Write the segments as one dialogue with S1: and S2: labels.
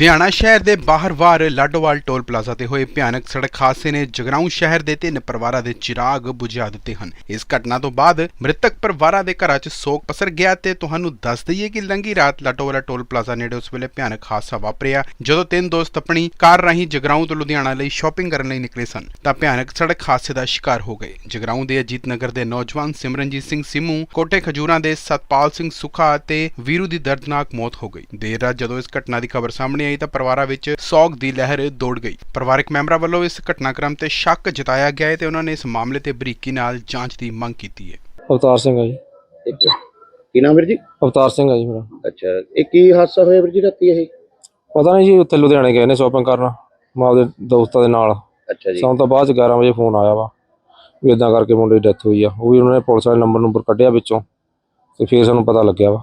S1: ਲੁਧਿਆਣਾ ਸ਼ਹਿਰ ਦੇ ਬਾਹਰ-ਬਾਹਰ Ladowal toll plaza ਤੇ ਹੋਏ ਭਿਆਨਕ ਸੜਕ ਹਾਦਸੇ ਨੇ ਜਗਰਾਉਂ ਸ਼ਹਿਰ ਦੇ ਤਿੰਨ ਪਰਿਵਾਰਾਂ ਦੇ ਚਿਰਾਗ ਬੁਝਾ ਦਿੱਤੇ ਹਨ। ਇਸ ਘਟਨਾ ਤੋਂ ਬਾਅਦ ਮ੍ਰਿਤਕ ਪਰਿਵਾਰਾਂ ਦੇ ਘਰਾਂ 'ਚ ਸੋਗ ਪਸਰ ਗਿਆ ਤੇ ਤੁਹਾਨੂੰ ਦੱਸ ਦਈਏ ਕਿ ਲੰਗੀ ਰਾਤ ਲਾਡੋਵਾਲਾ ਟੋਲ ਪਲਾਜ਼ਾ ਨੇੜੇ ਉਸ ਵੇਲੇ ਭਿਆਨਕ ਹਾਦਸਾ ਵਾਪਰਿਆ, ਜਦੋਂ ਤਿੰਨ ਦੋਸਤ ਆਪਣੀ ਕਾਰ ਰਾਹੀਂ ਜਗਰਾਉਂ ਤੋਂ ਲੁਧਿਆਣਾ ਲਈ ਸ਼ਾਪਿੰਗ ਕਰਨ ਲਈ ਨਿਕਲੇ ਸਨ, ਤਾਂ ਭਿਆਨਕ ਸੜਕ ਹਾਦਸੇ ਦਾ ਸ਼ਿਕਾਰ ਹੋ ਗਏ। ਜਗਰਾਉਂ ਦੇ ਅਜੀਤ ਨਗਰ ਦੇ ਨੌਜਵਾਨ ਸਿਮਰਨਜੀਤ ਸਿੰਘ ਸਿਮੂ ਕੋਟੇ ਖਜੂਰਾਂ ਦੇ ਸਤਪਾਲ ਸਿੰਘ ਸੁਖਾ ਅਤੇ ਵੀਰੂ ਦੀ ਦਰਦਨਾਕ ਮੌਤ ਹੋ ਗਈ। ਦੇਰ ਰਾਤ ਜਦੋਂ ਇਸ ਘਟਨਾ ਦੀ ਖਬਰ ਸਾਹਮਣੇ ਆਈ ਤਾਂ ਪਰਿਵਾਰਾਂ ਵਿੱਚ ਸੋਗ ਦੀ ਲਹਿਰ ਦੌੜ ਗਈ। ਪਰਿਵਾਰਕ ਮੈਂਬਰਾਂ ਵੱਲੋਂ ਇਸ ਘਟਨਾਕ੍ਰਮ ਤੇ ਸ਼ੱਕ ਜਤਾਇਆ ਗਿਆ ਹੈ ਤੇ ਉਹਨਾਂ ਨੇ ਇਸ ਮਾਮਲੇ ਤੇ ਬਰੀਕੀ ਨਾਲ ਜਾਂਚ ਦੀ ਮੰਗ ਕੀਤੀ ਹੈ।
S2: ਅਵਤਾਰ ਸਿੰਘ ਆ ਜੀ।
S3: ਕੀ ਨਾਮ ਵੀਰ ਜੀ?
S2: ਅਵਤਾਰ ਸਿੰਘ ਆ ਜੀ ਮੇਰਾ।
S3: ਅੱਛਾ। ਇਹ ਕੀ ਹਾਦਸਾ ਹੋਇਆ ਵੀਰ ਜੀ ਰਾਤੀ ਇਹ?
S2: ਪਤਾ ਨਹੀਂ ਜੀ ਉੱਥੇ ਲੁਧਿਆਣੇ ਗਏ ਨੇ ਸ਼ਾਪਿੰਗ ਕਰਨ। ਮੈਂ ਆਪਦੇ ਦੋਸਤਾਂ ਦੇ ਨਾਲ।
S3: ਅੱਛਾ ਜੀ।
S2: ਸਾਨੂੰ ਤਾਂ ਬਾਅਦ ਚ 11 ਵਜੇ ਫੋਨ ਆਇਆ ਵਾ ਵੀ ਇਦਾਂ ਕਰਕੇ ਮੁੰਡੇ ਦੀ ਡੈਥ ਹੋਈ ਆ। ਉਹ ਵੀ ਉਹਨਾਂ ਨੇ ਪੁਲਿਸ ਵਾਲੇ ਨੰਬਰ ਨੰਬਰ ਕੱਢਿਆ ਵਿੱਚੋਂ। ਤੇ ਫਿਰ ਸਾਨੂੰ ਪਤਾ ਲੱਗਿਆ ਵਾ।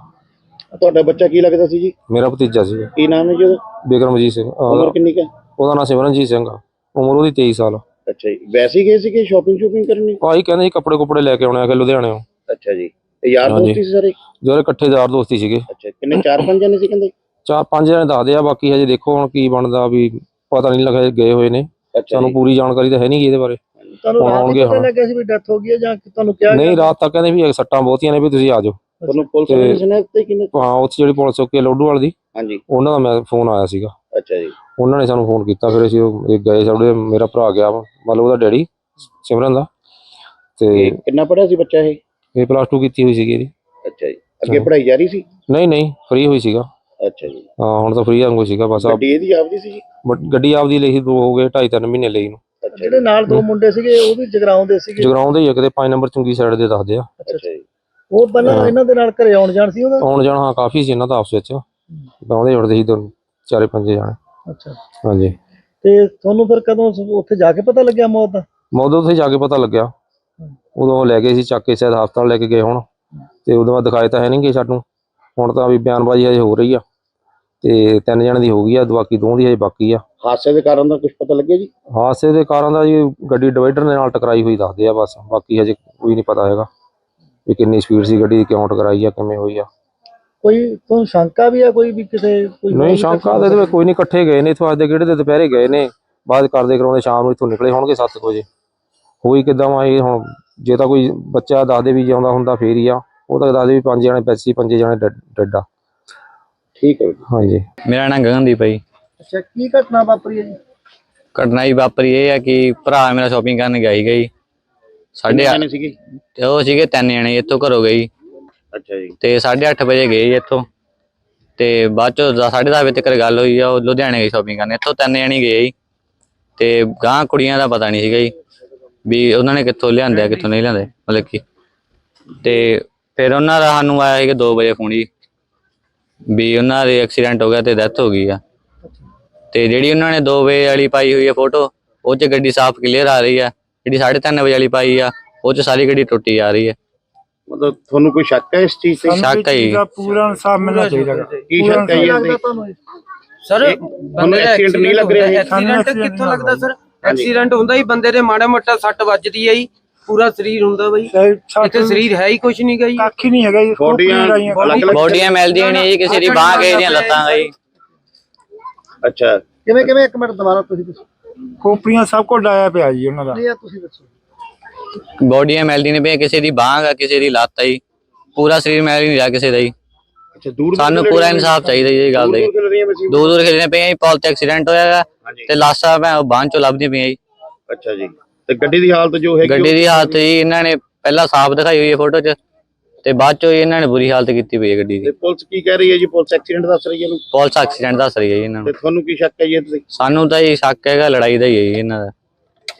S3: ਤੁਹਾਡਾ ਬੱਚਾ ਕੀ ਲੱਗਦਾ ਸੀ ਜੀ?
S2: ਮੇਰਾ ਭਤੀਜਾ ਸੀ।
S3: ਕੀ ਨਾਮ ਹੈ ਜੀ ਉਹਦਾ?
S2: ਬਿਕਰਮਜੀਤ ਸਿੰਘ
S3: ਉਮਰ
S2: ਅਹ
S3: ਕਿੰਨੀ ਕੁ ਹੈ?
S2: ਉਹਦਾ ਨਾਮ ਸਿਮਰਨਜੀਤ ਸਿੰਘ ਆ। ਉਮਰ ਉਹਦੀ 23 ਸਾਲ
S3: ਅੱਛਾ ਜੀ। ਵੈਸੇ ਹੀ ਗਏ ਸੀ ਕਿ ਸ਼ਾਪਿੰਗ ਸ਼ੂਪਿੰਗ ਕਰਨੀ
S2: ਭਾਈ ਕਹਿੰਦੇ ਜੀ ਕੱਪੜੇ ਕੁਪੜੇ ਲੈ ਕੇ ਆਉਣੇ ਆ ਕਿ ਲੁਧਿਆਣੇੋਂ
S3: ਅੱਛਾ ਜੀ। ਤੇ ਯਾਰ
S2: ਹਾਂਜੀ।
S3: ਦੋਸਤੀ ਸੀ ਸਾਰੇ?
S2: ਜਿਹੜੇ ਇਕੱਠੇ ਯਾਰ ਦੋਸਤੀ ਸੀਗੇ।
S3: ਅੱਛਾ ਕਿੰਨੇ? ਚਾਰ ਪੰਜ ਜਣੇ ਸੀ ਕਹਿੰਦੇ?
S2: ਚਾਰ ਪੰਜ ਜਣੇ ਦੱਸਦੇ ਆ ਬਾਕੀ ਹਜੇ ਦੇਖੋ ਹੁਣ ਕੀ ਬਣਦਾ ਵੀ ਪਤਾ ਨਹੀਂ ਲੱਗਾ ਗਏ ਹੋਏ ਨੇ।
S3: ਅੱਛਾ
S2: ਸਾਨੂੰ
S3: ਜੀ
S2: ਪੂਰੀ ਜਾਣਕਾਰੀ ਤਾਂ ਹੈ ਨਹੀਂ ਗੀ ਇਹਦੇ ਬਾਰੇ।
S4: ਤੁਹਾਨੂੰ
S2: ਹੁਣ
S4: ਰਾਤ
S2: ਆਉਣਗੇ
S4: ਨੂੰ ਪਤਾ
S2: ਹੁਣ।
S4: ਲੱਗਿਆ ਸੀ ਵੀ ਡੈਥ ਹੋ ਗਈ ਹੈ ਜਾਂ ਕਿ ਤੁਹਾਨੂੰ ਕਿਹਾ
S2: ਨਹੀਂ? ਰਾਤ ਤੱਕ ਕਹਿੰਦੇ ਵੀ ਸੱਟਾਂ ਬਹੁਤੀਆਂ ਨੇ ਵੀ ਤੁਸੀਂ ਆ ਜਾਓ।
S3: ਤੁਹਾਨੂੰ ਪੁਲਿਸ ਨੇ ਸੁਣਿਆ ਤੇ ਕਿੰਨੇ
S2: ਹਾਂ ਉੱਥੇ ਜਿਹੜੀ ਪੁਲਿਸ ਚੌਕੀ ਆ ਲੋਡੂਵਾਲ ਦੀ
S3: ਹਾਂਜੀ।
S2: ਉਹਨਾਂ ਦਾ ਮੈਂ ਫੋਨ ਆਇਆ ਸੀਗਾ।
S3: ਅੱਛਾ ਜੀ।
S2: ਉਹਨਾਂ ਨੇ ਸਾਨੂੰ ਫੋਨ ਕੀਤਾ ਫਿਰ ਅਸੀਂ ਉਹ- ਇਹ ਗਏ ਸਾਡੇ ਮੇਰਾ ਭਰਾ ਗਿਆ ਵਾ, ਮਤਲਬ ਉਹਦਾ ਡੈਡੀ ਸਿਮਰਨ ਦਾ।
S3: ਤੇ
S2: ਤੇ
S3: ਕਿੰਨਾ ਪੜਿਆ ਸੀ ਬੱਚਾ ਇਹ?
S2: ਇਹ ਪਲੱਸ 2 ਕੀਤੀ ਹੋਈ ਸੀਗੀ ਇਹਦੀ।
S3: ਅੱਛਾ ਜੀ। ਅੱਗੇ
S2: ਹਾਂ।
S3: ਪੜ੍ਹਾਈ ਜਾਰੀ ਸੀ?
S2: ਨਹੀਂ ਨਹੀਂ ਫ੍ਰੀ ਹੋਈ ਸੀਗਾ।
S3: ਅੱਛਾ ਜੀ।
S2: ਹਾਂ ਹੁਣ ਤਾਂ ਫ੍ਰੀ ਵਾਂਗੂ ਸੀਗਾ ਬਸ
S3: ਗੱਡੀ ਇਹਦੀ ਆਪਦੀ ਸੀ ਜੀ?
S2: ਬਟ ਗੱਡੀ ਆਪਦੀ ਲਈ ਸੀ ਦੋ ਹੋ ਗਏ ਢਾਈ ਤਿੰਨ ਮਹੀਨੇ ਲਈ ਨੂੰ।
S3: ਅੱਛਾ।
S4: ਜਿਹੜੇ
S3: ਜੀ
S4: ਨਾਲ ਦੋ ਮੁੰਡੇ ਸੀਗੇ ਉਹ ਵੀ ਜਗਰਾਉਂ ਦੇ ਸੀਗੇ?
S2: ਜਗਰਾਉਂ ਦੇ ਹੀ ਆ ਕਿਤੇ 5 ਨੰਬਰ ਚੁੰਗੀ ਸਾਈਡ ਦੇ ਦੱਸਦੇ ਆ।
S3: ਅੱਛਾ ਜੀ।
S4: ਉਹ ਪਹਿਲਾਂ। ਇਹਨਾਂ ਦੇ ਨਾਲ ਘਰੇ ਆਉਣ ਜਾਣ ਸੀ ਉਹਦਾ?
S2: ਆਉਣ ਜਾਣਾ ਹਾਂ ਕਾਫੀ ਸੀ ਇਹਨਾਂ ਦਾ ਆਪਸ ਵਿੱਚ। ਬਾਉਂਦੇ ਜੁੜਦੇ ਸੀ ਦੋ ਚਾਰੇ ਪੰਜੇ ਜਾਣੇ।
S4: ਅੱਛਾ।
S2: ਹਾਂਜੀ।
S4: ਤੇ ਤੁਹਾਨੂੰ ਫਿਰ ਕਦੋਂ ਉੱਥੇ ਜਾ ਕੇ ਪਤਾ ਲੱਗਿਆ ਮੌਤ ਦਾ?
S2: ਮੌਦੋਂ ਉੱਥੇ ਜਾ ਕੇ ਪਤਾ ਲੱਗਿਆ। ਉਦੋਂ ਉਹ ਲੈ ਗਏ ਸੀ ਚੱਕ ਕੇ ਸ਼ਾਇਦ ਹਸਪਤਾਲ ਲੈ ਕੇ ਗਏ ਹੁਣ। ਤੇ ਉਦੋਂ ਬਾਅਦ ਦਿਖਾਏ ਤਾਂ ਹੈ ਨਹੀਂਗੇ ਸਾਨੂੰ। ਹੁਣ ਤਾਂ ਵੀ ਬਿਆਨਬਾਜ਼ੀ ਹਜੇ ਹੋ ਰਹੀ ਆ। ਤੇ ਤਿੰਨ ਜਣੇ ਦੀ ਹੋ ਗਈ ਆ ਬਾਕੀ ਦੋ ਦੀ ਹਜੇ ਬਾਕੀ ਆ।
S3: ਹਾਦਸੇ ਦੇ ਕਾਰਨ ਦਾ ਕੁਝ ਪਤਾ ਲੱਗਿਆ ਜੀ?
S2: ਹਾਦਸੇ ਦੇ ਕਾਰਨ ਦਾ ਜੀ ਗੱਡੀ ਡਿਵਾਈਡਰ ਦੇ ਨਾਲ ਟਕਰਾਈ ਹੋਈ ਦੱਸਦੇ ਆ ਬਸ। ਬਾਕੀ ਹਜੇ ਕੋਈ ਨਹੀਂ ਪਤਾ ਹੈਗਾ। ਵੀ ਕਿੰਨੀ ਸਪੀਡ ਸੀ ਗੱਡੀ ਦੀ ਕਿਉਂ ਟਕਰਾਈ ਆ ਕਿਵੇਂ ਹੋਈ ਆ।
S4: ਕੋਈ ਤੁਹਾਨੂੰ ਸ਼ੰਕਾ ਵੀ ਆ ਕੋਈ ਵੀ ਕਿਸੇ ਕੋਈ
S2: ਨਹੀਂ ਸ਼ੰਕਾ ਦੇ ਵਿੱਚ ਕੋਈ ਨਹੀਂ ਇਕੱਠੇ ਗਏ ਨੇ ਇਥੋਂ ਅੱਜ ਦੇ ਕਿਹੜੇ ਦੇ ਦੁਪਹਿਰੇ ਗਏ ਨੇ ਬਾਅਦ ਕਰਦੇ ਕਰਾਉਂਦੇ ਸ਼ਾਮ ਨੂੰ ਇਥੋਂ ਨਿਕਲੇ ਹੋਣਗੇ 7 ਵਜੇ। ਹੋਈ ਕਿਦਾਂ ਵਾ ਇਹ ਹੁਣ ਜੇ ਤਾਂ ਕੋਈ ਬੱਚਾ ਦੱਸਦੇ ਵੀ ਜਿਉਂਦਾ ਹੁੰਦਾ ਫੇਰ ਹੀ ਆ ਉਹ ਤਾਂ ਦੱਸਦੇ ਵੀ ਪੰਜ ਜਣੇ ਪੈਸੀ ਪੰਜੇ ਜਣੇ ਡੈਡ
S3: ਠੀਕ ਹੈ
S2: ਹਾਂਜੀ।
S5: ਮੇਰਾ ਨਾਂ ਗਗਨਦੀਪ ਹੈ
S4: ਅੱਛਾ ਕੀ ਘਟਨਾ ਵਾਪਰੀ ਹੈ ਜੀ?
S5: ਘਟਨਾ ਹੀ ਵਾਪਰੀ ਇਹ ਹੈ ਕਿ ਭਰਾ ਮੇਰਾ ਸ਼ਾਪਿੰਗ ਕਰਨ ਗਿਆ ਸੀਗਾ ਜੀ। ਸਾਢੇ
S3: ਕਿੰਨੇ ਸੀਗੇ?
S5: ਤੇ ਉਹ ਸੀਗੇ ਤਿੰਨ ਜਣੇ ਇੱਥੋਂ ਘਰੋਂ ਗਏ ਜੀ।
S3: ਅੱਛਾ ਜੀ।
S5: ਤੇ 8:30 ਵਜੇ ਗਏ ਜੀ ਇੱਥੋਂ। ਤੇ ਬਾਅਦ ਚ 10:30 ਵਜੇ ਤੱਕ ਗੱਲ ਹੋਈ ਆ ਉਹ ਲੁਧਿਆਣੇ ਗਈ ਸ਼ਾਪਿੰਗ ਕਰਨ। ਇੱਥੋਂ ਤਿੰਨ ਜਣੇ ਗਏ ਜੀ। ਤੇ ਗਾਂ ਕੁੜੀਆਂ ਦਾ ਪਤਾ ਨਹੀਂ ਸੀਗਾ ਜੀ ਵੀ ਉਹਨਾਂ ਨੇ ਕਿੱਥੋਂ ਲਿਆਂਦੇ ਕਿੱਥੋਂ ਨਹੀਂ ਲਿਆਂਦੇ ਮਤਲਬ ਕਿ। ਤੇ ਫਿਰ ਉਹਨਾਂ ਦਾ ਸਾਨੂੰ ਆਇਆ ਸੀਗਾ 2 ਵਜੇ ਫੋਨ ਜੀ ਵੀ ਉਹਨਾਂ ਦੇ ਐਕਸੀਡੈਂਟ ਹੋ ਗਿਆ ਤੇ ਡੈਥ ਹੋ ਗਈ ਆ। ਤੇ ਜਿਹੜੀ ਉਹਨਾਂ ਨੇ 2 ਵਜੇ ਵਾਲੀ ਪਾਈ ਹੋਈ ਹੈ ਫੋਟੋ ਉਹ 'ਚ ਗੱਡੀ ਸਾਫ਼ ਕਲੀਅਰ ਆ ਰਹੀ ਆ। ਜਿਹੜੀ 3:30 ਵਜੇ ਵਾਲੀ ਪਾਈ ਆ ਉਹ 'ਚ ਸਾਰੀ ਗੱਡੀ ਟੁੱਟੀ ਆ ਰਹੀ ਹੈ
S3: ਮਤਲਬ ਤੁਹਾਨੂੰ ਕੋਈ ਸ਼ੱਕ ਹੈ ਇਸ ਚੀਜ਼ ਤੇ
S5: ਸ਼ੱਕ ਹੈ ਜੀ
S6: ਪੂਰਾ ਇਨਸਾਫ ਮਿਲਣਾ ਚਾਹੀਦਾ।
S3: ਕੀ ਸ਼ੱਕ ਹੈ ਜੀ ਇਸ
S4: ਲੱਗਦਾ
S3: ਤੇ
S4: ਤੁਹਾਨੂੰ ਇਹ?
S7: ਸਰ
S3: ਇਹ ਤੁਹਾਨੂੰ ਐਕਸੀਡੈਂਟ ਨਹੀਂ ਲੱਗ ਰਿਹਾ ਇਹ
S7: ਐਕਸੀਡੈਂਟ ਕਿੱਥੋਂ ਲੱਗਦਾ ਸਰ ਐਕਸੀਡੈਂਟ ਹੁੰਦਾ ਹੀ ਬੰਦੇ ਦੇ ਮਾੜਾ ਮੋਟਾ ਸੱਟ ਵੱਜਦੀ ਹੈ ਜੀ ਪੂਰਾ ਸਰੀਰ ਹੁੰਦਾ ਬਈ ਇੱਥੇ ਸਰੀਰ ਹੈ ਹੀ ਕੁਝ ਨਹੀਂ ਗਈ
S6: ਕੱਖ ਹੀ ਨਹੀਂ ਹੈਗਾ ਜੀ
S3: ਬੋਡੀਆਂ। ਅਲੱਗ ਅਲੱਗ
S5: ਬੋਡੀਆਂ ਮਿਲਦੀਆਂ ਨਹੀਂ ਜੀ ਕਿਸੇ ਦੀ ਬਾਹ ਕਿਸੇ ਦੀਆਂ ਲੱਤਾਂ ਗਈ
S3: ਅੱਛਾ
S4: ਕਿਵੇਂ ਕਿਵੇਂ ਇੱਕ ਮਿੰਟ ਦੁਬਾਰਾ ਤੁਸੀਂ ਦੱਸੋ
S6: ਖੋਪੜੀਆਂ ਸਭ ਕੁਝ ਡਾਇਆ ਪਿਆ ਜੀ ਉਹਨਾਂ ਦਾ।
S4: ਇਹ ਆ ਤੁਸੀਂ ਦੱਸੋ।
S5: ਬੋਡੀਆਂ ਮਿਲਦੀਆਂ ਨਹੀਂ ਪਈਆਂ ਕਿਸੇ ਦੀ ਬਾਹ ਆ ਕਿਸੇ ਦੀ ਲੱਤ ਆ ਜੀ। ਪੂਰਾ ਸਰੀਰ ਮਿਲ ਨਹੀਂ ਰਿਹਾ ਕਿਸੇ ਦਾ ਜੀ।
S3: ਅੱਛਾ ਦੂਰ
S5: ਸਾਨੂੰ ਪੂਰਾ ਇਨਸਾਫ ਚਾਹੀਦਾ ਜੀ ਇਹ ਗੱਲ ਦਾ ਜੀ।
S3: ਦੂਰ
S5: ਦੂਰ ਖੇਡਣੇ ਜੀ ਪੁਲ ਤੇ ਐਕਸੀਡੈਂਟ ਹੋਇਆ ਗਾ ਤੇ ਲਾਸ਼ਾਂ ਭੈਣ ਬਾਂਹ ਚੋਂ ਲੱਭਦੀਆਂ ਪਈਆਂ ਜੀ।
S3: ਅੱਛਾ ਜੀ। ਤੇ ਗੱਡੀ ਦੀ ਹਾਲਤ ਜੋ ਹੈਗੀ
S5: ਗੱਡੀ ਦੀ ਹਾਲਤ ਜੀ ਇਹਨਾਂ ਨੇ ਪਹਿਲਾਂ ਸਾਫ਼ ਦਿਖਾਈ ਹੋਈ ਹੈ ਫੋਟੋ 'ਚ। ਤੇ ਬਾਅਦ ਚੋਂ ਇਹਨਾਂ ਨੇ ਬੁਰੀ ਹਾਲਤ ਕੀਤੀ ਪਈ ਹੈ ਗੱਡੀ
S3: ਤੇ
S5: ਦੀ
S3: ਪੁਲਿਸ ਕੀ ਕਹਿ ਰਹੀ ਹੈ ਜੀ? ਪੁਲਿਸ ਐਕਸੀਡੈਂਟ ਦੱਸ ਰਹੀ ਹੈ ਇਹਨੂੰ?
S5: ਪੁਲਿਸ ਐਕਸੀਡੈਂਟ ਦੱਸ ਰਹੀ ਹੈ ਜੀ ਇਹਨਾਂ
S3: ਤੇ
S5: ਨੂੰ
S3: ਤੁਹਾਨੂੰ ਕੀ ਸ਼ੱਕ ਹੈ ਜੀ ਇਹਦੇ ਤੇ?
S5: ਸਾਨੂੰ ਤਾਂ ਜੀ ਸ਼ੱਕ ਹੈਗਾ ਲੜਾਈ ਦਾ ਹੀ ਹੈ ਜੀ ਇਹਨਾਂ ਦਾ।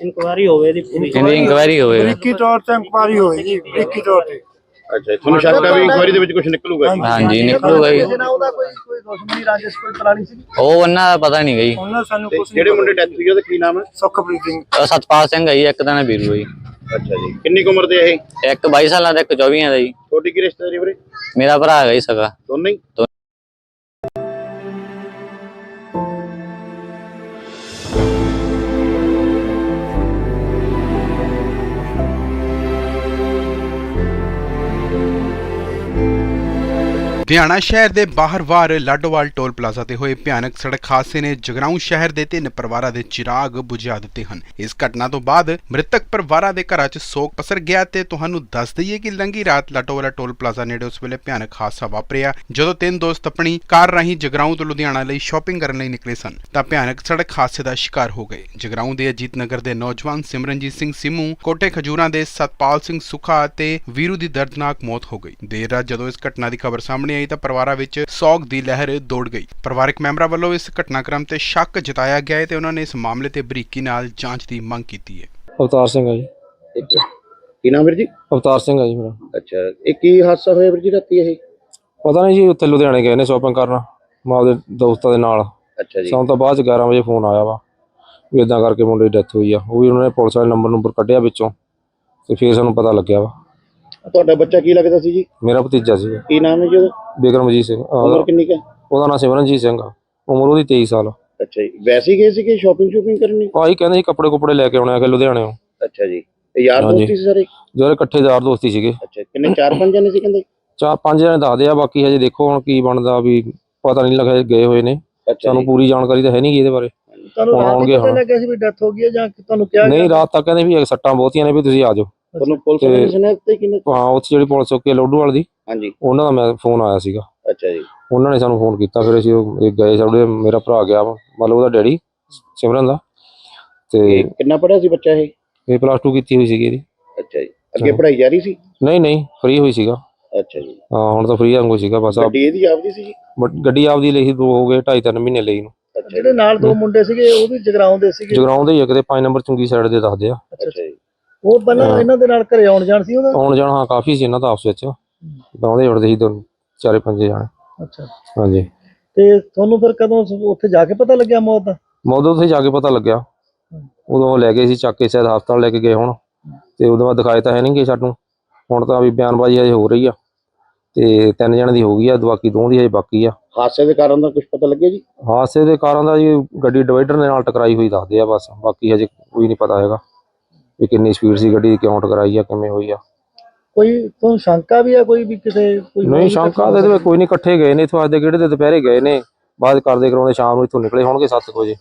S4: ਇਨਕੁਆਰੀ ਹੋਵੇ ਦੀ ਪੂਰੀ।
S5: ਇਹਦੀ ਇਨਕੁਆਇਰੀ ਹੋਵੇ।
S6: ਬਰੀਕੀ ਤੌਰ ਤੇ ਇਨਕੁਆਰੀ ਹੋਈ ਜੀ ਬਰੀਕੀ ਤੌਰ ਤੇ।
S3: ਅੱਛਾ ਤੁਹਾਨੂੰ ਸ਼ੱਕ ਹੈ ਵੀ ਇਨਕੁਆਇਰੀ ਦੇ ਵਿੱਚ ਕੁਝ ਨਿਕਲੂਗਾ ਜੀ?
S5: ਹਾਂਜੀ ਨਿਕਲੂਗਾ ਜੀ।
S4: ਜਿਹਦੇ ਨਾਲ ਉਹਦਾ ਕੋਈ ਕੋਈ ਦੁਸ਼ਮਣੀ ਰਾਜਸ ਕੋਈ ਪੁਰਾਣੀ ਸੀ।
S5: ਉਹ ਉਹਨਾਂ ਦਾ ਪਤਾ ਨਹੀਂ ਗਈ
S6: ਉਹਨਾਂ ਸਾਨੂੰ
S3: ਤੇ
S6: ਕੁਝ
S3: ਜਿਹੜੇ ਮੁੰਡੇ ਡੈਥ ਹੋਈ ਉਹਦਾ ਕੀ ਨਾਮ ਹੈ
S6: ਸੁਖਪ੍ਰੀਤ ਸਿੰਘ।
S5: ਸਤਪਾਲ ਸਿੰਘ ਹੈ ਜੀ ਇੱਕ ਦਾ ਨਾਂ ਵੀਰੂ ਹੈ ਜੀ।
S3: ਅੱਛਾ ਜੀ। ਕਿੰਨੀ ਕੁ ਉਮਰ ਦੇ ਇਹ?
S5: ਇੱਕ 22 ਸਾਲਾਂ ਦਾ ਇੱਕ 24 ਦਾ ਜੀ।
S3: ਛੋਟੀ ਕੀ ਰਿਸ਼ਤੇਦਾਰੀ ਵੀਰੇ?
S5: ਮੇਰਾ ਭਰਾ ਹੈਗਾ ਜੀ ਸਗਾ।
S3: ਦੋਨੇ ਹੀ?
S1: ਲੁਧਿਆਣਾ ਸ਼ਹਿਰ ਦੇ ਬਾਹਰਵਾਰ ਲਾਡੋਵਾਲ ਟੋਲ ਪਲਾਜ਼ਾ ਤੇ ਹੋਏ ਭਿਆਨਕ ਸੜਕ ਹਾਦਸੇ ਨੇ ਜਗਰਾਉਂ ਸ਼ਹਿਰ ਦੇ ਤਿੰਨ ਪਰਿਵਾਰਾਂ ਦੇ ਚਿਰਾਗ ਬੁਝਾ ਦਿੱਤੇ ਹਨ। ਇਸ ਘਟਨਾ ਤੋਂ ਬਾਅਦ ਮ੍ਰਿਤਕ ਪਰਿਵਾਰਾਂ ਦੇ ਘਰਾਂ 'ਚ ਸੋਗ ਪਸਰ ਗਿਆ ਤੇ ਤੁਹਾਨੂੰ ਦੱਸ ਦਈਏ ਕਿ ਲੰਗੀ ਰਾਤ ਲਾਡੋਵਾਲਾ ਟੋਲ ਪਲਾਜ਼ਾ ਨੇੜੇ ਉਸ ਵੇਲੇ ਭਿਆਨਕ ਹਾਦਸਾ ਵਾਪਰਿਆ, ਜਦੋਂ ਤਿੰਨ ਦੋਸਤ ਆਪਣੀ ਕਾਰ ਰਾਹੀਂ ਜਗਰਾਉਂ ਤੋਂ ਲੁਧਿਆਣਾ ਲਈ ਸ਼ਾਪਿੰਗ ਕਰਨ ਲਈ ਨਿਕਲੇ ਸਨ, ਤਾਂ ਭਿਆਨਕ ਸੜਕ ਹਾਦਸੇ ਦਾ ਸ਼ਿਕਾਰ ਹੋ ਗਏ। ਜਗਰਾਉਂ ਦੇ ਅਜੀਤ ਨਗਰ ਦੇ ਨੌਜਵਾਨ ਸਿਮਰਨਜੀਤ ਸਿੰਘ ਸਿਮੂ, ਕੋਟੇ ਖਜੂਰਾਂ ਦੇ ਸਤਪਾਲ ਸਿੰਘ ਸੁਖਾ ਅਤੇ ਵੀਰੂ ਦੀ ਦਰਦਨਾਕ ਮੌਤ ਹੋ ਗਈ। ਦੇਰ ਰਾਤ ਜਦੋਂ ਇਸ ਘਟਨਾ ਦੀ ਖਬਰ ਸਾਹਮਣੇ ਆਈ ਤਾਂ ਪਰਿਵਾਰਾਂ ਵਿੱਚ ਸੋਗ ਦੀ ਲਹਿਰ ਦੌੜ ਗਈ। ਪਰਿਵਾਰਕ ਮੈਂਬਰਾਂ ਵੱਲੋਂ ਇਸ ਘਟਨਾਕ੍ਰਮ ਤੇ ਸ਼ੱਕ ਜਤਾਇਆ ਗਿਆ ਹੈ ਤੇ ਉਹਨਾਂ ਨੇ ਇਸ ਮਾਮਲੇ ਤੇ ਬਰੀਕੀ ਨਾਲ ਜਾਂਚ ਦੀ ਮੰਗ ਕੀਤੀ ਹੈ।
S2: ਅਵਤਾਰ ਸਿੰਘ ਆ ਜੀ।
S3: ਕੀ ਨਾਮ ਵੀਰ ਜੀ?
S2: ਅਵਤਾਰ ਸਿੰਘ ਆ ਜੀ ਮੇਰਾ।
S3: ਅੱਛਾ ਇਹ ਕੀ ਹਾਦਸਾ ਹੋਇਆ ਵੀਰ ਜੀ ਰਾਤੀ ਇਹ?
S2: ਪਤਾ ਨਹੀਂ ਜੀ ਉੱਥੇ ਲੁਧਿਆਣੇ ਗਏ ਨੇ ਸ਼ਾਪਿੰਗ ਕਰਨ। ਮੈਂ ਆਪਦੇ ਦੋਸਤਾਂ ਦੇ ਨਾਲ।
S3: ਅੱਛਾ ਜੀ।
S2: ਸਾਨੂੰ ਤਾਂ ਬਾਅਦ ਚ 11 ਵਜੇ ਫੋਨ ਆਇਆ ਵਾ ਵੀ ਇਦਾਂ ਕਰਕੇ ਮੁੰਡੇ ਦੀ ਡੈਥ ਹੋਈ ਆ। ਉਹ ਵੀ ਉਹਨਾਂ ਨੇ ਪੁਲਿਸ ਵਾਲੇ ਨੰਬਰ ਨੰਬਰ ਕੱਢਿਆ ਵਿੱਚੋਂ। ਤੇ ਫਿਰ ਸਾਨੂੰ ਪਤਾ ਲੱਗਿਆ ਵਾ।
S3: ਤੁਹਾਡਾ ਬੱਚਾ ਕੀ ਲੱਗਦਾ ਸੀ ਜੀ?
S2: ਮੇਰਾ ਭਤੀਜਾ ਸੀ।
S3: ਕੀ ਨਾਮ ਹੈ ਜੀ ਉਹਦਾ?
S2: ਬਿਕਰਮਜੀਤ ਸਿੰਘ।
S3: ਉਮਰ ਕਿੰਨੀ ਕੁ ਹੈ?
S2: ਉਹਦਾ ਨਾਮ ਸਿਮਰਨਜੀਤ ਸਿੰਘ ਆ। ਉਮਰ ਉਹਦੀ 23 ਸਾਲ
S3: ਅੱਛਾ ਜੀ। ਵੈਸੇ ਹੀ ਗਏ ਸੀ ਕਿ ਸ਼ਾਪਿੰਗ ਸ਼ੂਪਿੰਗ ਕਰਨੀ
S2: ਭਾਈ ਕਹਿੰਦੇ ਸੀ ਕੱਪੜੇ ਕੁਪੜੇ ਲੈ ਕੇ ਆਉਣੇ ਆ ਕਿ ਲੁਧਿਆਣੇੋਂ
S3: ਅੱਛਾ ਜੀ। ਤੇ ਯਾਰ
S2: ਹਾਂਜੀ।
S3: ਦੋਸਤੀ ਸੀ ਸਾਰੇ?
S2: ਜਿਹੜੇ ਇਕੱਠੇ ਯਾਰ ਦੋਸਤੀ ਸੀਗੇ।
S3: ਅੱਛਾ ਕਿੰਨੇ? ਚਾਰ ਪੰਜ ਜਣੇ ਸੀ ਕਹਿੰਦੇ?
S2: ਚਾਰ ਪੰਜ ਜਣੇ ਦੱਸਦੇ ਆ ਬਾਕੀ ਹਜੇ ਦੇਖੋ ਹੁਣ ਕੀ ਬਣਦਾ ਵੀ ਪਤਾ ਨਹੀਂ ਲੱਗਾ ਗਏ ਹੋਏ ਨੇ।
S3: ਅੱਛਾ
S2: ਸਾਨੂੰ
S3: ਜੀ
S2: ਪੂਰੀ ਜਾਣਕਾਰੀ ਤਾਂ ਹੈ ਨਹੀਂ ਗੀ ਇਹਦੇ ਬਾਰੇ।
S4: ਤੁਹਾਨੂੰ
S2: ਹੁਣ
S4: ਰਾਤ
S2: ਆਉਣਗੇ
S4: ਹੀ ਪਤਾ
S2: ਹੁਣ।
S4: ਲੱਗਿਆ ਸੀ ਵੀ ਡੈਥ ਹੋ ਗਈ ਹੈ ਜਾਂ ਤੁਹਾਨੂੰ ਕਿਹਾ
S2: ਨਹੀਂ? ਰਾਤ ਤੱਕ ਕਹਿੰਦੇ ਵੀ ਸੱਟਾਂ ਬਹੁਤੀਆਂ ਨੇ ਵੀ ਤੁਸੀਂ ਆ ਜਾਓ।
S3: ਤੁਹਾਨੂੰ ਪੁਲਿਸ ਵਾਲੇ ਨੇ ਸੁਣਿਆ ਤੇ ਕਿੰਨੇ
S2: ਹਾਂ ਉੱਥੇ ਜਿਹੜੀ ਪੁਲਿਸ ਚੌਕੀ ਲੋਡੂਵਾਲ ਦੀ।
S3: ਹਾਂਜੀ।
S2: ਉਹਨਾਂ ਦਾ ਮੈਂ ਫੋਨ ਆਇਆ ਸੀਗਾ।
S3: ਅੱਛਾ ਜੀ।
S2: ਉਹਨਾਂ ਨੇ ਸਾਨੂੰ ਫੋਨ ਕੀਤਾ ਫਿਰ ਅਸੀਂ ਉਹ ਇਹ ਗਏ ਸਾਡੇ ਮੇਰਾ ਭਰਾ ਗਿਆ ਵਾ ਮਤਲਬ ਉਹਦਾ ਡੈਡੀ ਸਿਮਰਨ ਦਾ। ਤੇ
S3: ਕਿੰਨਾ ਪੜਿਆ ਸੀ ਬੱਚਾ ਇਹ?
S2: ਇਹ ਪਲੱਸ 2 ਕੀਤੀ ਹੋਈ ਸੀਗੀ ਇਹਦੀ।
S3: ਅੱਛਾ ਜੀ। ਅੱਗੇ ਪੜ੍ਹਾਈ ਜਾਰੀ ਸੀ?
S2: ਨਹੀਂ ਨਹੀਂ ਫ੍ਰੀ ਹੋਈ ਸੀਗਾ।
S3: ਅੱਛਾ ਜੀ।
S2: ਹਾਂ ਹੁਣ ਤਾਂ ਫ੍ਰੀ ਵਾਂਗੂ ਸੀਗਾ ਬਸ ਆਪ
S3: ਗੱਡੀ ਇਹਦੀ ਆਪਦੀ ਸੀ ਜੀ
S2: ਬਟ ਗੱਡੀ ਆਪਦੀ ਲਈ ਸੀ ਦੋ ਹੋ ਗਏ ਢਾਈ ਤਿੰਨ ਮਹੀਨੇ ਲਈ ਨੂੰ
S3: ਅੱਛਾ।
S4: ਜਿਹੜੇ ਨਾਲ ਦੋ ਮੁੰਡੇ ਸੀਗੇ ਉਹ ਵੀ ਜਗਰਾਉਂ ਦੇ ਸੀਗੇ?
S2: ਜਗਰਾਉਂ ਦੇ ਹੀ ਆ ਕਿਤੇ 5 ਨੰਬਰ ਚੁੰਗੀ ਸਾਈਡ ਦੇ ਦੱਸਦੇ ਆ।
S3: ਅੱਛਾ ਜੀ।
S4: ਉਹ ਪਹਿਲਾਂ। ਇਹਨਾਂ ਦੇ ਨਾਲ ਘਰੇ ਆਉਣ ਜਾਣ ਸੀ ਉਹਦਾ?
S2: ਆਉਣ ਜਾਣ ਹਾਂ ਕਾਫੀ ਸੀ ਇਹਨਾਂ ਦਾ ਆਪਸ ਵਿੱਚ। ਬਾਉਂਦੇ ਉੜਦੇ ਸੀ ਦੋ ਚਾਰੇ ਪੰਜੇ ਜਾਣੇ।
S4: ਅੱਛਾ।
S2: ਹਾਂਜੀ।
S4: ਤੇ ਤੁਹਾਨੂੰ ਫਿਰ ਕਦੋਂ ਉੱਥੇ ਜਾ ਕੇ ਪਤਾ ਲੱਗਿਆ ਮੌਤ ਦਾ?
S2: ਮੌਦੋਂ ਉੱਥੇ ਜਾ ਕੇ ਪਤਾ ਲੱਗਿਆ। ਉਦੋਂ ਉਹ ਲੈ ਗਏ ਸੀ ਚੱਕ ਕੇ ਸ਼ਾਇਦ ਹਸਪਤਾਲ ਲੈ ਕੇ ਗਏ ਹੁਣ। ਤੇ ਉਦੋਂ ਬਾਅਦ ਦਿਖਾਏ ਤਾਂ ਹੈ ਨਹੀਂਗੇ ਸਾਨੂੰ। ਹੁਣ ਤਾਂ ਵੀ ਬਿਆਨਬਾਜ਼ੀ ਹਜੇ ਹੋ ਰਹੀ ਆ। ਤੇ ਤਿੰਨ ਜਣ ਦੀ ਹੋ ਗਈ ਆ ਬਾਕੀ ਦੋ ਦੀ ਹਜੇ ਬਾਕੀ ਆ।
S3: ਹਾਦਸੇ ਦੇ ਕਾਰਨ ਦਾ ਕੁਝ ਪਤਾ ਲੱਗਿਆ ਜੀ?
S2: ਹਾਦਸੇ ਦੇ ਕਾਰਨ ਦਾ ਜੀ ਗੱਡੀ ਡਿਵਾਈਡਰ ਦੇ ਨਾਲ ਟਕਰਾਈ ਹੋਈ ਦੱਸਦੇ ਆ ਬਸ। ਬਾਕੀ ਹਜੇ ਕੋਈ ਨਹੀਂ ਪਤਾ ਹੈਗਾ। ਵੀ ਕਿੰਨੀ ਸਪੀਡ ਸੀ ਗੱਡੀ ਦੀ ਕਿਉਂ ਟਕਰਾਈ ਆ ਕਿਵੇਂ ਹੋਈ ਆ।
S4: ਕੋਈ ਤੁਹਾਨੂੰ ਸ਼ੰਕਾ ਵੀ ਆ ਕੋਈ ਵੀ ਕਿਸੇ ਕੋਈ
S2: ਨਹੀਂ ਸ਼ੰਕਾ ਤੇ ਕੋਈ ਨਹੀਂ ਇਕੱਠੇ ਗਏ ਨੇ ਇਥੋਂ ਅੱਜ ਦੇ ਕਿਹੜੇ ਦੇ ਦੁਪਹਿਰੇ ਗਏ ਨੇ ਬਾਅਦ ਕਰਦੇ ਕਰਾਉਂਦੇ ਸ਼ਾਮ ਨੂੰ ਇਥੋਂ ਨਿਕਲੇ ਹੋਣਗੇ 7 ਵਜੇ।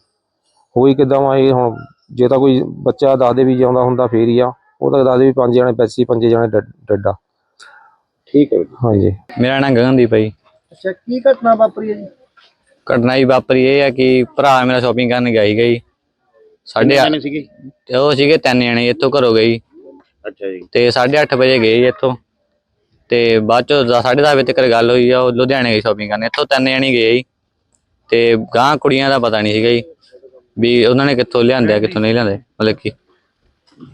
S2: ਹੋਈ ਕਿਦਾਂ ਵਾ ਇਹ ਹੁਣ ਜੇ ਤਾਂ ਕੋਈ ਬੱਚਾ ਦੱਸਦੇ ਵੀ ਜਿਉਂਦਾ ਹੁੰਦਾ ਫੇਰ ਹੀ ਆ। ਉਹ ਤਾਂ ਦੱਸਦੇ ਵੀ ਪੰਜ ਜਣੇ ਪੈਸੀ ਪੰਜੇ ਜਣੇ ਡੈਡ
S3: ਠੀਕ ਹੈ।
S2: ਹਾਂਜੀ।
S5: ਮੇਰਾ ਨਾਂ ਗਗਨਦੀਪ ਹੈ ਜੀ।
S4: ਅੱਛਾ ਕੀ ਘਟਨਾ ਵਾਪਰੀ ਹੈ ਜੀ?
S5: ਘਟਨਾ ਹੀ ਵਾਪਰੀ ਇਹ ਆ ਕਿ ਭਰਾ ਮੇਰਾ ਸ਼ਾਪਿੰਗ ਕਰਨ ਗਿਆ ਸੀਗਾ ਜੀ। ਸਾਢੇ
S3: ਕਿੰਨੇ ਸੀਗੇ?
S5: ਤੇ ਉਹ ਸੀਗੇ ਤਿੰਨ ਜਣੇ ਇੱਥੋਂ ਘਰੋਂ ਗਏ ਜੀ।
S3: ਅੱਛਾ ਜੀ।
S5: ਤੇ 8:30 ਵਜੇ ਗਏ ਜੀ ਇੱਥੋਂ। ਤੇ ਬਾਅਦ ਚੋਂ 10:30 ਵਜੇ ਤੱਕ ਗੱਲ ਹੋਈ ਆ ਉਹ ਲੁਧਿਆਣੇ ਗਈ ਸ਼ਾਪਿੰਗ ਕਰਨ। ਇੱਥੋਂ ਤਿੰਨ ਜਣੇ ਗਏ ਜੀ। ਤੇ ਗਾਂ ਕੁੜੀਆਂ ਦਾ ਪਤਾ ਨਹੀਂ ਸੀਗਾ ਜੀ ਵੀ ਉਹਨਾਂ ਨੇ ਕਿੱਥੋਂ ਲਿਆਂਦੇ ਆ ਕਿੱਥੋਂ ਨਹੀਂ ਲਿਆਂਦੇ ਮਤਲਬ ਕਿ।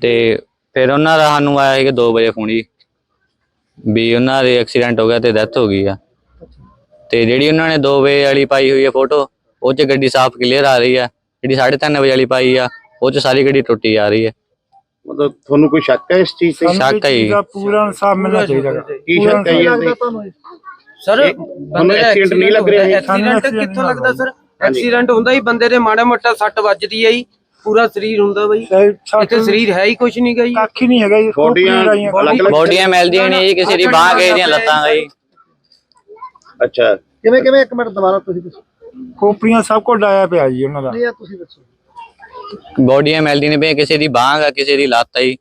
S5: ਤੇ ਫਿਰ ਉਹਨਾਂ ਦਾ ਸਾਨੂੰ ਆਇਆ ਸੀਗਾ 2 ਵਜੇ ਫੋਨ ਜੀ। ਵੀ ਉਹਨਾਂ ਦੇ ਐਕਸੀਡੈਂਟ ਹੋ ਗਿਆ ਤੇ ਡੈਥ ਹੋ ਗਈ ਆ। ਤੇ ਜਿਹੜੀ ਉਹਨਾਂ ਨੇ 2 ਵਜੇ ਵਾਲੀ ਪਾਈ ਹੋਈ ਆ ਫੋਟੋ ਉਹ 'ਚ ਗੱਡੀ ਸਾਫ਼ ਕਲੀਅਰ ਆ ਰਹੀ ਆ। ਜਿਹੜੀ 3:30 ਵਜੇ ਵਾਲੀ ਪਾਈ ਆ ਉਹ 'ਚ ਸਾਰੀ ਗੱਡੀ ਟੁੱਟੀ ਆ ਰਹੀ ਹੈ।
S3: ਮਤਲਬ ਤੁਹਾਨੂੰ ਕੋਈ ਸ਼ੱਕ ਹੈ ਇਸ ਚੀਜ਼ ਤੇ?
S5: ਸ਼ੱਕ ਹੈ ਜੀ।
S6: ਪੂਰਾ ਇਨਸਾਫ ਮਿਲਣਾ ਚਾਹੀਦਾ। ਗਾ।
S3: ਕੀ ਸ਼ੱਕ ਹੈ ਜੀ
S4: ਕੀ
S3: ਇਸ
S4: ਲੱਗਦਾ
S3: ਤੇ?
S4: ਤੁਹਾਨੂੰ ਇਹ?
S7: ਸਰ
S3: ਇਹ ਤੁਹਾਨੂੰ accident ਨਹੀਂ ਲੱਗ ਰਿਹਾ ਇਹ?
S7: ਐਕਸੀਡੈਂਟ
S6: ਸਾਨੂੰ
S7: ਕਿੱਥੋਂ ਲੱਗਦਾ ਸਰ। ਐਕਸੀਡੈਂਟ ਹੁੰਦਾ ਹੀ ਬੰਦੇ ਦੇ ਮਾੜਾ ਮੋਟਾ ਸੱਟ ਵੱਜਦੀ ਹੈ ਜੀ। ਪੂਰਾ ਸਰੀਰ ਹੁੰਦਾ ਬਈ। ਇੱਥੇ ਸਰੀਰ ਹੈ ਹੀ ਕੁਝ ਨਹੀਂ ਗਈ
S6: ਕੱਖ ਹੀ ਨਹੀਂ ਹੈਗਾ ਜੀ
S3: ਬੋਡੀਆਂ
S6: ਖੋਪੜੀਆਂ
S5: ਬੋਡੀਆਂ ਮਿਲਦੀਆਂ ਨਹੀਂ ਜੀ ਕਿਸੇ ਦੀ ਬਾਹ ਕਿਸੇ ਦੀਆਂ ਲੱਤਾਂ ਗਈ।
S3: ਅੱਛਾ।
S4: ਕਿਵੇਂ ਕਿਵੇਂ ਇੱਕ ਮਿੰਟ ਦੁਬਾਰਾ ਤੁਸੀਂ ਦੱਸੋ।
S6: ਖੋਪੜੀਆਂ ਸਭ ਕੁਝ ਡਾਇਆ ਪਿਆ ਜੀ ਉਹਨਾਂ ਦਾ।
S4: ਨਹੀਂ ਆ ਤੁਸੀਂ ਦੱਸੋ।
S5: ਬੋਡੀਆਂ ਮਿਲਦੀਆਂ ਨਹੀਂ ਪਈਆਂ ਕਿਸੇ ਦੀ ਬਾਹ ਆ ਕਿਸੇ ਦੀ ਲੱਤ ਆ ਜੀ।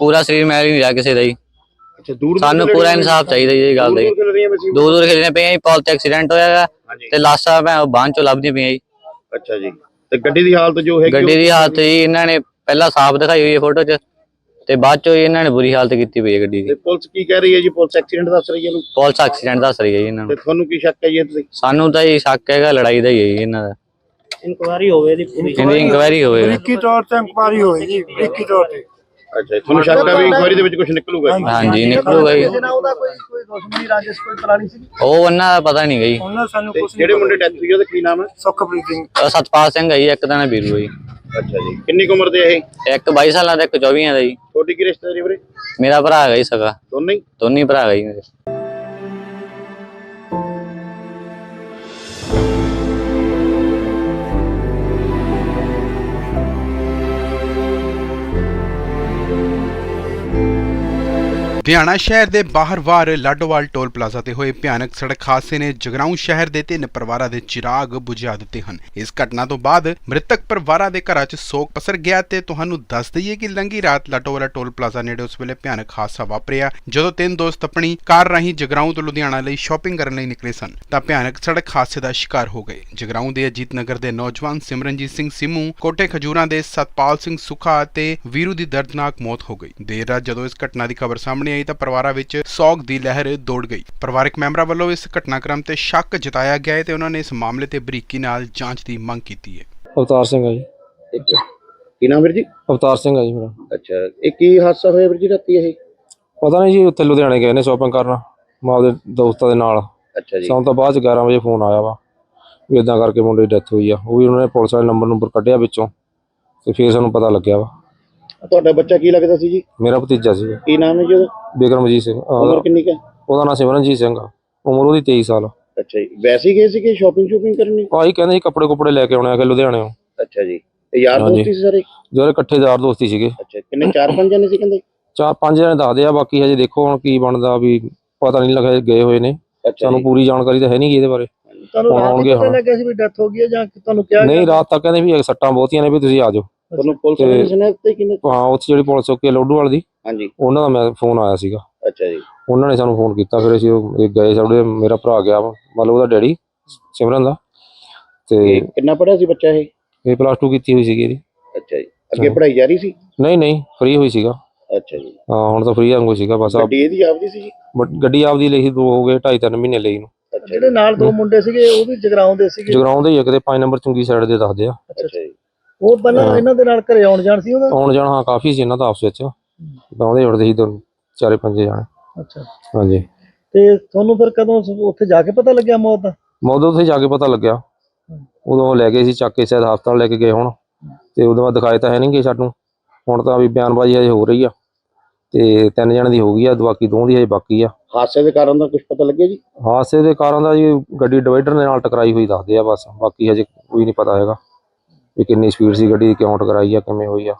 S5: ਪੂਰਾ ਸਰੀਰ ਮਿਲ ਨਹੀਂ ਰਿਹਾ ਕਿਸੇ ਦਾ ਜੀ।
S3: ਅੱਛਾ ਦੂਰ
S5: ਸਾਨੂੰ ਪੂਰਾ ਇਨਸਾਫ ਚਾਹੀਦਾ ਜੀ ਇਹ ਗੱਲ ਦਾ ਜੀ।
S3: ਦੂਰ
S5: ਦੂਰ ਖੇਡਣੇ ਪਏ ਜੀ ਪੌਲ ਤੇ ਐਕਸੀਡੈਂਟ ਹੋਇਆ ਗਾ
S3: ਹਾਂਜੀ।
S5: ਤੇ ਲਾਸ਼ਾਂ ਮੈਂ ਬਾਂਹ ਚੋਂ ਲੱਭਦੀਆਂ ਪਈਆਂ ਜੀ।
S3: ਅੱਛਾ ਜੀ। ਤੇ ਗੱਡੀ ਦੀ ਹਾਲਤ ਜੋ ਹੈਗੀ
S5: ਗੱਡੀ ਦੀ ਹਾਲਤ ਜੀ ਇਹਨਾਂ ਨੇ ਪਹਿਲਾਂ ਸਾਫ਼ ਦਿਖਾਈ ਹੋਈ ਹੈ ਫੋਟੋ 'ਚ। ਤੇ ਬਾਅਦ ਚੋਂ ਇਹਨਾਂ ਨੇ ਬੁਰੀ ਹਾਲਤ ਕੀਤੀ ਪਈ ਹੈ ਗੱਡੀ
S3: ਤੇ
S5: ਦੀ
S3: ਪੁਲਿਸ ਕੀ ਕਹਿ ਰਹੀ ਹੈ ਜੀ? ਪੁਲਿਸ ਐਕਸੀਡੈਂਟ ਦੱਸ ਰਹੀ ਹੈ ਇਹਨੂੰ?
S5: ਪੁਲਿਸ ਐਕਸੀਡੈਂਟ ਦੱਸ ਰਹੀ ਹੈ ਜੀ ਇਹਨਾਂ
S3: ਤੇ
S5: ਨੂੰ
S3: ਤੁਹਾਨੂੰ ਕੀ ਸ਼ੱਕ ਹੈ ਜੀ
S5: ਸਾਨੂੰ ਤਾਂ ਇਹ ਸ਼ੱਕ ਹੈਗਾ ਲੜਾਈ ਦਾ ਹੀ ਹੈ ਜੀ ਇਹਨਾਂ ਦਾ।
S4: ਇਨਕੁਆਰੀ ਹੋਵੇ ਦੀ ਪੂਰੀ।
S5: ਇਹਦੀ ਇਨਕੁਆਇਰੀ ਹੋਵੇ।
S6: ਬਰੀਕੀ ਤੌਰ ਤੇ ਇਨਕੁਆਰੀ ਹੋਏਗੀ ਬਰੀਕੀ ਤੌਰ ਤੇ।
S3: ਅੱਛਾ ਜੀ, ਤੁਹਾਨੂੰ ਸ਼ੱਕ ਹੈ ਵੀ ਇਨਕੁਆਰੀ ਦੇ ਵਿੱਚ ਕੁਝ ਨਿਕਲੂਗਾ ਜੀ।
S5: ਹਾਂਜੀ ਨਿਕਲੂਗਾ ਜੀ।
S4: ਕਿਸੇ ਨਾਲ ਉਹਦਾ ਕੋਈ ਕੋਈ ਦੁਸ਼ਮਣੀ ਰਾਜੇਸ਼ ਕੋਈ ਪੁਰਾਣੀ ਸੀ?
S5: ਉਹ ਉਹਨਾਂ ਦਾ ਪਤਾ ਨਹੀਂ ਗਈ
S6: ਉਹਨਾਂ ਸਾਨੂੰ
S3: ਤੇ
S6: ਕੁਝ
S3: ਜਿਹੜੇ ਮੁੰਡੇ ਡੈਥ ਹੋਈ ਉਹਦਾ? ਕੀ ਨਾਮ ਹੈ
S6: ਸੁਖਪ੍ਰੀਤ ਸਿੰਘ।
S5: ਸਤਪਾਲ ਸਿੰਘ ਹੈ ਜੀ ਇੱਕ ਦਾ ਨਾਂ ਵੀਰੂ ਹੈ ਜੀ।
S3: ਅੱਛਾ ਜੀ। ਕਿੰਨੀ ਕੁ ਉਮਰ ਦੇ ਇਹ?
S5: ਇੱਕ 22 ਸਾਲਾਂ ਦਾ ਇੱਕ 24 ਦਾ ਜੀ।
S3: ਛੋਟੀ ਕੀ ਰਿਸ਼ਤੇਦਾਰੀ ਵੀਰੇ?
S5: ਮੇਰਾ ਭਰਾ ਹੈਗਾ ਜੀ ਸਗਾ।
S3: ਦੋਨੇ ਹੀ?
S5: ਦੋਨੇ ਹੀ ਭਰਾ ਹੈਗਾ ਜੀ ਮੇਰੇ।
S1: ਲੁਧਿਆਣਾ ਸ਼ਹਿਰ ਦੇ ਬਾਹਰ-ਬਾਹਰ ਲਾਡੋਵਾਲ ਟੋਲ ਪਲਾਜ਼ਾ ਤੇ ਹੋਏ ਭਿਆਨਕ ਸੜਕ ਹਾਦਸੇ ਨੇ ਜਗਰਾਉਂ ਸ਼ਹਿਰ ਦੇ ਤਿੰਨ ਪਰਿਵਾਰਾਂ ਦੇ ਚਿਰਾਗ ਬੁਝਾ ਦਿੱਤੇ ਹਨ। ਇਸ ਘਟਨਾ ਤੋਂ ਬਾਅਦ ਮ੍ਰਿਤਕ ਪਰਿਵਾਰਾਂ ਦੇ ਘਰਾਂ 'ਚ ਸੋਗ ਪਸਰ ਗਿਆ ਤੇ ਤੁਹਾਨੂੰ ਦੱਸ ਦਈਏ ਕਿ ਲੰਗੀ ਰਾਤ ਲਾਡੋਵਾਲਾ ਟੋਲ ਪਲਾਜ਼ਾ ਨੇੜੇ ਉਸ ਵੇਲੇ ਭਿਆਨਕ ਹਾਦਸਾ ਵਾਪਰਿਆ, ਜਦੋਂ ਤਿੰਨ ਦੋਸਤ ਆਪਣੀ ਕਾਰ ਰਾਹੀਂ ਜਗਰਾਉਂ ਤੋਂ ਲੁਧਿਆਣਾ ਲਈ ਸ਼ਾਪਿੰਗ ਕਰਨ ਲਈ ਨਿਕਲੇ ਸਨ, ਤਾਂ ਭਿਆਨਕ ਸੜਕ ਹਾਦਸੇ ਦਾ ਸ਼ਿਕਾਰ ਹੋ ਗਏ। ਜਗਰਾਉਂ ਦੇ ਅਜੀਤ ਨਗਰ ਦੇ ਨੌਜਵਾਨ ਸਿਮਰਨਜੀਤ ਸਿੰਘ ਸਿਮੂ ਕੋਟੇ ਖਜੂਰਾਂ ਦੇ ਸਤਪਾਲ ਸਿੰਘ ਸੁਖਾ ਅਤੇ ਵੀਰੂ ਦੀ ਦਰਦਨਾਕ ਮੌਤ ਹੋ ਗਈ। ਦੇਰ ਰਾਤ ਜਦੋਂ ਇਸ ਘਟਨਾ ਦੀ ਖਬਰ ਸਾਹਮਣੇ ਆਈ ਤਾਂ ਪਰਿਵਾਰਾਂ ਵਿੱਚ ਸੋਗ ਦੀ ਲਹਿਰ ਦੌੜ ਗਈ। ਪਰਿਵਾਰਕ ਮੈਂਬਰਾਂ ਵੱਲੋਂ ਇਸ ਘਟਨਾਕ੍ਰਮ ਤੇ ਸ਼ੱਕ ਜਤਾਇਆ ਗਿਆ ਹੈ ਤੇ ਉਹਨਾਂ ਨੇ ਇਸ ਮਾਮਲੇ ਤੇ ਬਰੀਕੀ ਨਾਲ ਜਾਂਚ ਦੀ ਮੰਗ ਕੀਤੀ ਹੈ।
S2: ਅਵਤਾਰ ਸਿੰਘ ਆ ਜੀ।
S3: ਕੀ ਨਾਮ ਵੀਰ ਜੀ?
S2: ਅਵਤਾਰ ਸਿੰਘ ਆ ਜੀ ਮੇਰਾ।
S3: ਅੱਛਾ ਇਹ ਕੀ ਹਾਦਸਾ ਹੋਇਆ ਵੀਰ ਜੀ ਰਾਤੀ ਇਹ?
S2: ਪਤਾ ਨਹੀਂ ਜੀ ਉੱਥੇ ਲੁਧਿਆਣੇ ਗਏ ਨੇ ਸ਼ਾਪਿੰਗ ਕਰਨ। ਮੈਂ ਆਪਦੇ ਦੋਸਤਾਂ ਦੇ ਨਾਲ।
S3: ਅੱਛਾ ਜੀ।
S2: ਸਾਨੂੰ ਤਾਂ ਬਾਅਦ ਚ 11 ਵਜੇ ਫੋਨ ਆਇਆ ਵਾ ਵੀ ਇਦਾਂ ਕਰਕੇ ਮੁੰਡੇ ਦੀ ਡੈਥ ਹੋਈ ਆ। ਉਹ ਵੀ ਉਹਨਾਂ ਨੇ ਪੁਲਿਸ ਵਾਲੇ ਨੰਬਰ ਨੰਬਰ ਕੱਢਿਆ ਵਿੱਚੋਂ। ਤੇ ਫਿਰ ਸਾਨੂੰ ਪਤਾ ਲੱਗਿਆ ਵਾ।
S3: ਤੁਹਾਡਾ ਬੱਚਾ ਕੀ ਲੱਗਦਾ ਸੀ ਜੀ?
S2: ਮੇਰਾ ਭਤੀਜਾ ਸੀ।
S3: ਕੀ ਨਾਮ ਹੈ ਜੀ ਉਹਦਾ?
S2: ਬਿਕਰਮਜੀਤ ਸਿੰਘ
S3: ਉਮਰ ਕਿੰਨੀ ਕੁ ਹੈ?
S2: ਉਹਦਾ ਨਾਂ ਸਿਮਰਨਜੀਤ ਸਿੰਘ ਆ। ਉਮਰ ਉਹਦੀ 23 ਸਾਲ
S3: ਅੱਛਾ ਜੀ। ਵੈਸੇ ਹੀ ਗਏ ਸੀ ਕਿ ਸ਼ਾਪਿੰਗ ਸ਼ੂਪਿੰਗ ਕਰਨੀ
S2: ਭਾਈ ਕਹਿੰਦੇ ਸੀ ਕੱਪੜੇ ਕੁਪੜੇ ਲੈ ਕੇ ਆਉਣੇ ਆ ਕਿ ਲੁਧਿਆਣੇੋਂ
S3: ਅੱਛਾ ਜੀ। ਤੇ ਯਾਰ
S2: ਹਾਂਜੀ।
S3: ਦੋਸਤੀ ਸੀ ਸਾਰੇ?
S2: ਜਿਹੜੇ ਇਕੱਠੇ ਯਾਰ ਦੋਸਤੀ ਸੀਗੇ।
S3: ਅੱਛਾ ਕਿੰਨੇ? ਚਾਰ ਪੰਜ ਜਣੇ ਸੀ ਕਹਿੰਦੇ?
S2: ਚਾਰ ਪੰਜ ਜਣੇ ਦੱਸਦੇ ਆ ਬਾਕੀ ਹਜੇ ਦੇਖੋ ਹੁਣ ਕੀ ਬਣਦਾ ਵੀ ਪਤਾ ਨਹੀਂ ਲੱਗਾ ਗਏ ਹੋਏ ਨੇ।
S3: ਅੱਛਾ
S2: ਸਾਨੂੰ
S3: ਜੀ
S2: ਪੂਰੀ ਜਾਣਕਾਰੀ ਤਾਂ ਹੈ ਨਹੀਂ ਗੀ ਇਹਦੇ ਬਾਰੇ।
S4: ਤੁਹਾਨੂੰ
S2: ਹੁਣ
S4: ਰਾਤ
S2: ਆਉਣਗੇ
S4: ਹੀ ਪਤਾ
S2: ਹੁਣ।
S4: ਲੱਗਿਆ ਸੀ ਵੀ ਡੈਥ ਹੋ ਗਈ ਹੈ ਜਾਂ ਤੁਹਾਨੂੰ ਕਿਹਾ
S2: ਨਹੀਂ? ਰਾਤ ਤੱਕ ਕਹਿੰਦੇ ਵੀ ਸੱਟਾਂ ਬਹੁਤੀਆਂ ਨੇ ਵੀ ਤੁਸੀਂ ਆ ਜਾਓ।
S3: ਤੁਹਾਨੂੰ ਪੁਲਿਸ
S2: ਤੇ-
S3: ਸੁਣਿਆ ਤੇ ਕਿੰਨੇ
S2: ਹਾਂ ਉੱਥੇ ਜਿਹੜੀ ਪੁਲਿਸ ਚੌਕੀ ਆ ਲੋਡੂਵਾਲ ਦੀ?
S3: ਹਾਂਜੀ।
S2: ਉਹਨਾਂ ਦਾ ਮੈਂ ਫੋਨ ਆਇਆ ਸੀਗਾ।
S3: ਅੱਛਾ ਜੀ।
S2: ਉਹਨਾਂ ਨੇ ਸਾਨੂੰ ਫੋਨ ਕੀਤਾ ਫਿਰ ਅਸੀਂ ਉਹ ਇਹ ਗਏ ਸਾਡੇ ਮੇਰਾ ਭਰਾ ਗਿਆ ਵਾ, ਮਤਲਬ ਉਹਦਾ ਡੈਡੀ ਸਿਮਰਨ ਦਾ।
S3: ਤੇ ਕਿੰਨਾ ਪੜਿਆ ਸੀ ਬੱਚਾ ਇਹ?
S2: ਇਹ ਪਲੱਸ 2 ਕੀਤੀ ਹੋਈ ਸੀਗੀ ਇਹਦੀ।
S3: ਅੱਛਾ ਜੀ। ਅੱਗੇ
S2: ਹਾਂ।
S3: ਪੜ੍ਹਾਈ ਜਾਰੀ ਸੀ?
S2: ਨਹੀਂ ਨਹੀਂ ਫ੍ਰੀ ਹੋਈ ਸੀਗਾ।
S3: ਅੱਛਾ ਜੀ।
S2: ਹਾਂ ਹੁਣ ਤਾਂ ਫ੍ਰੀ ਵਾਂਗੂ ਸੀਗਾ ਬਸ ਆ
S3: ਗੱਡੀ ਇਹਦੀ ਆਪਦੀ ਸੀ ਜੀ?
S2: ਗੱਡੀ ਆਪਦੀ ਲਈ ਸੀ ਦੋ ਹੋ ਗਏ ਢਾਈ ਤਿੰਨ ਮਹੀਨੇ ਲਈ ਨੂੰ
S3: ਅੱਛਾ
S4: ਜਿਹੜੇ ਨਾਲ ਦੋ ਮੁੰਡੇ ਸੀਗੇ ਉਹ ਵੀ ਜਗਰਾਉਂ ਦੇ ਸੀਗੇ?
S2: ਜਗਰਾਉਂ ਦੇ ਹੀ ਆ ਕਿਤੇ 5 ਨੰਬਰ ਚੁੰਗੀ ਸਾਈਡ ਦੇ ਦੱਸਦੇ ਆ।
S3: ਅੱਛਾ ਜੀ।
S4: ਉਹ ਪਹਿਲਾਂ। ਇਹਨਾਂ ਦੇ ਨਾਲ ਘਰੇ ਆਉਣ ਜਾਣ ਸੀ ਉਹਦਾ
S2: ਆਉਣ ਜਾਣਾ ਹਾਂ ਕਾਫੀ ਸੀ ਇਹਨਾਂ ਦਾ ਆਪਸ ਵਿੱਚ। ਬਾਉਂਦੇ ਉੜਦੇ ਸੀ ਦੋ ਚਾਰੇ ਪੰਜੇ ਜਾਣੇ।
S4: ਅੱਛਾ।
S2: ਹਾਂਜੀ।
S4: ਤੇ ਤੁਹਾਨੂੰ ਫਿਰ ਕਦੋਂ ਸ- ਉੱਥੇ ਜਾ ਕੇ ਪਤਾ ਲੱਗਿਆ ਮੌਤ ਦਾ?
S2: ਮੌਦੋਂ ਉੱਥੇ ਜਾ ਕੇ ਪਤਾ ਲੱਗਿਆ। ਉਦੋਂ ਉਹ ਲੈ ਗਏ ਸੀ ਚੱਕ ਕੇ ਸ਼ਾਇਦ ਹਸਪਤਾਲ ਲੈ ਕੇ ਗਏ ਹੁਣ। ਤੇ ਉਦੋਂ ਬਾਅਦ ਦਿਖਾਏ ਤਾਂ ਹੈ ਨਹੀਂਗੇ ਸਾਨੂੰ। ਹੁਣ ਤਾਂ ਵੀ ਬਿਆਨਬਾਜ਼ੀ ਹਜੇ ਹੋ ਰਹੀ ਆ। ਤੇ ਤਿੰਨ ਜਣੇ ਦੀ ਹੋ ਗਈ ਆ ਬਾਕੀ ਦੋ ਦੀ ਹਜੇ ਬਾਕੀ ਆ।
S3: ਹਾਦਸੇ ਦੇ ਕਾਰਨ ਦਾ ਕੁਝ ਪਤਾ ਲੱਗਿਆ ਜੀ?
S2: ਹਾਦਸੇ ਦੇ ਕਾਰਨ ਦਾ ਜੀ ਗੱਡੀ ਡਿਵਾਈਡਰ ਦੇ ਨਾਲ ਟਕਰਾਈ ਹੋਈ ਦੱਸਦੇ ਆ ਬਸ। ਬਾਕੀ ਹਜੇ ਕੋਈ ਨਹੀਂ ਪਤਾ ਹੈਗਾ। ਵੀ ਕਿੰਨੀ ਸਪੀਡ ਸੀ ਗੱਡੀ ਦੀ ਕਿਉਂ ਟਕਰਾਈ ਆ ਕਿਵੇਂ ਹੋਈ ਆ।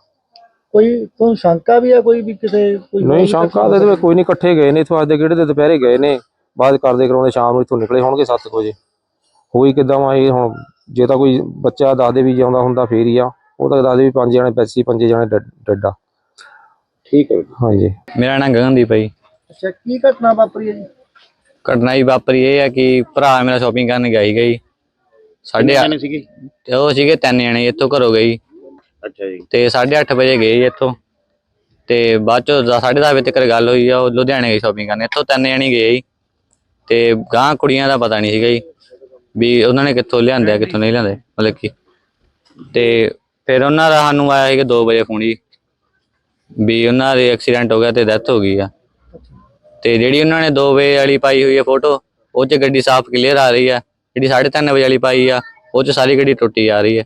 S4: ਕੋਈ ਤੁਹਾਨੂੰ ਸ਼ੰਕਾ ਵੀ ਆ ਕੋਈ ਵੀ ਕਿਸੇ ਕੋਈ
S2: ਨਹੀਂ ਸ਼ੰਕਾ ਦੇ ਕੋਈ ਨਹੀਂ ਇਕੱਠੇ ਗਏ ਨੇ ਇਥੋਂ ਅੱਜ ਦੇ ਕਿਹੜੇ ਦੇ ਦੁਪਹਿਰੇ ਗਏ ਨੇ ਬਾਅਦ ਕਰਦੇ ਕਰਾਉਂਦੇ ਸ਼ਾਮ ਨੂੰ ਇਥੋਂ ਨਿਕਲੇ ਹੋਣਗੇ 7 ਵਜੇ। ਹੋਈ ਕਿਦਾਂ ਵਾ ਇਹ ਹੁਣ ਜੇ ਤਾਂ ਕੋਈ ਬੱਚਾ ਦੱਸਦੇ ਵੀ ਜਿਉਂਦਾ ਹੁੰਦਾ ਫੇਰ ਹੀ ਆ। ਉਹ ਤਾਂ ਦੱਸਦੇ ਵੀ ਪੰਜ ਜਣੇ ਪੈਸੀ ਪੰਜੇ ਜਣੇ ਡੈਡ ਆ
S3: ਠੀਕ ਹੈ ਜੀ।
S2: ਹਾਂਜੀ।
S5: ਮੇਰਾ ਨਾਂ ਗਗਨਦੀਪ ਹੈ
S4: ਅੱਛਾ ਕੀ ਘਟਨਾ ਵਾਪਰੀ ਹੈ ਜੀ?
S5: ਘਟਨਾ ਹੀ ਵਾਪਰੀ ਇਹ ਹੈ ਕਿ ਭਰਾ ਮੇਰਾ ਸ਼ਾਪਿੰਗ ਕਰਨ ਗਿਆ ਜੀ। ਸਾਡੇ
S3: ਕਿੰਨੇ ਜਣੇ ਸੀਗੇ?
S5: ਤੇ ਉਹ ਸੀਗੇ ਤਿੰਨ ਜਣੇ ਇੱਥੋਂ ਘਰੋਂ ਗਏ ਜੀ।
S3: ਅੱਛਾ ਜੀ।
S5: ਤੇ 8:30 ਵਜੇ ਗਏ ਜੀ ਇੱਥੋਂ। ਤੇ ਬਾਅਦ ਚ 10:30 ਵਜੇ ਤੱਕ ਗੱਲ ਹੋਈ ਆ ਉਹ ਲੁਧਿਆਣੇ ਗਏ ਸ਼ਾਪਿੰਗ ਕਰਨ। ਇੱਥੋਂ ਤਿੰਨ ਜਣੇ ਗਏ ਜੀ। ਤੇ ਗਾਂ ਕੁੜੀਆਂ ਦਾ ਪਤਾ ਨਹੀਂ ਸੀਗਾ ਜੀ ਵੀ ਉਹਨਾਂ ਨੇ ਕਿੱਥੋਂ ਲਿਆਂਦੇ ਆ ਕਿੱਥੋਂ ਨਹੀਂ ਲਿਆਂਦੇ ਮਤਲਬ ਕਿ। ਤੇ ਫਿਰ ਉਹਨਾਂ ਦਾ ਸਾਨੂੰ ਆਇਆ ਸੀਗਾ 2 ਵਜੇ ਫੋਨ ਜੀ ਵੀ ਉਹਨਾਂ ਦੇ ਐਕਸੀਡੈਂਟ ਹੋ ਗਿਆ ਤੇ ਡੈਥ ਹੋ ਗਈ ਆ। ਤੇ ਜਿਹੜੀ ਉਹਨਾਂ ਨੇ 2 ਵਜੇ ਵਾਲੀ ਪਾਈ ਹੋਈ ਹੈ ਫੋਟੋ ਉਹ 'ਚ ਗੱਡੀ ਸਾਫ਼ ਕਲੀਅਰ ਆ ਰਹੀ ਆ। ਜਿਹੜੀ 3:30 ਵਜੇ ਵਾਲੀ ਪਾਈ ਆ ਉਹ 'ਚ ਸਾਰੀ ਗੱਡੀ ਟੁੱਟੀ ਆ ਰਹੀ ਹੈ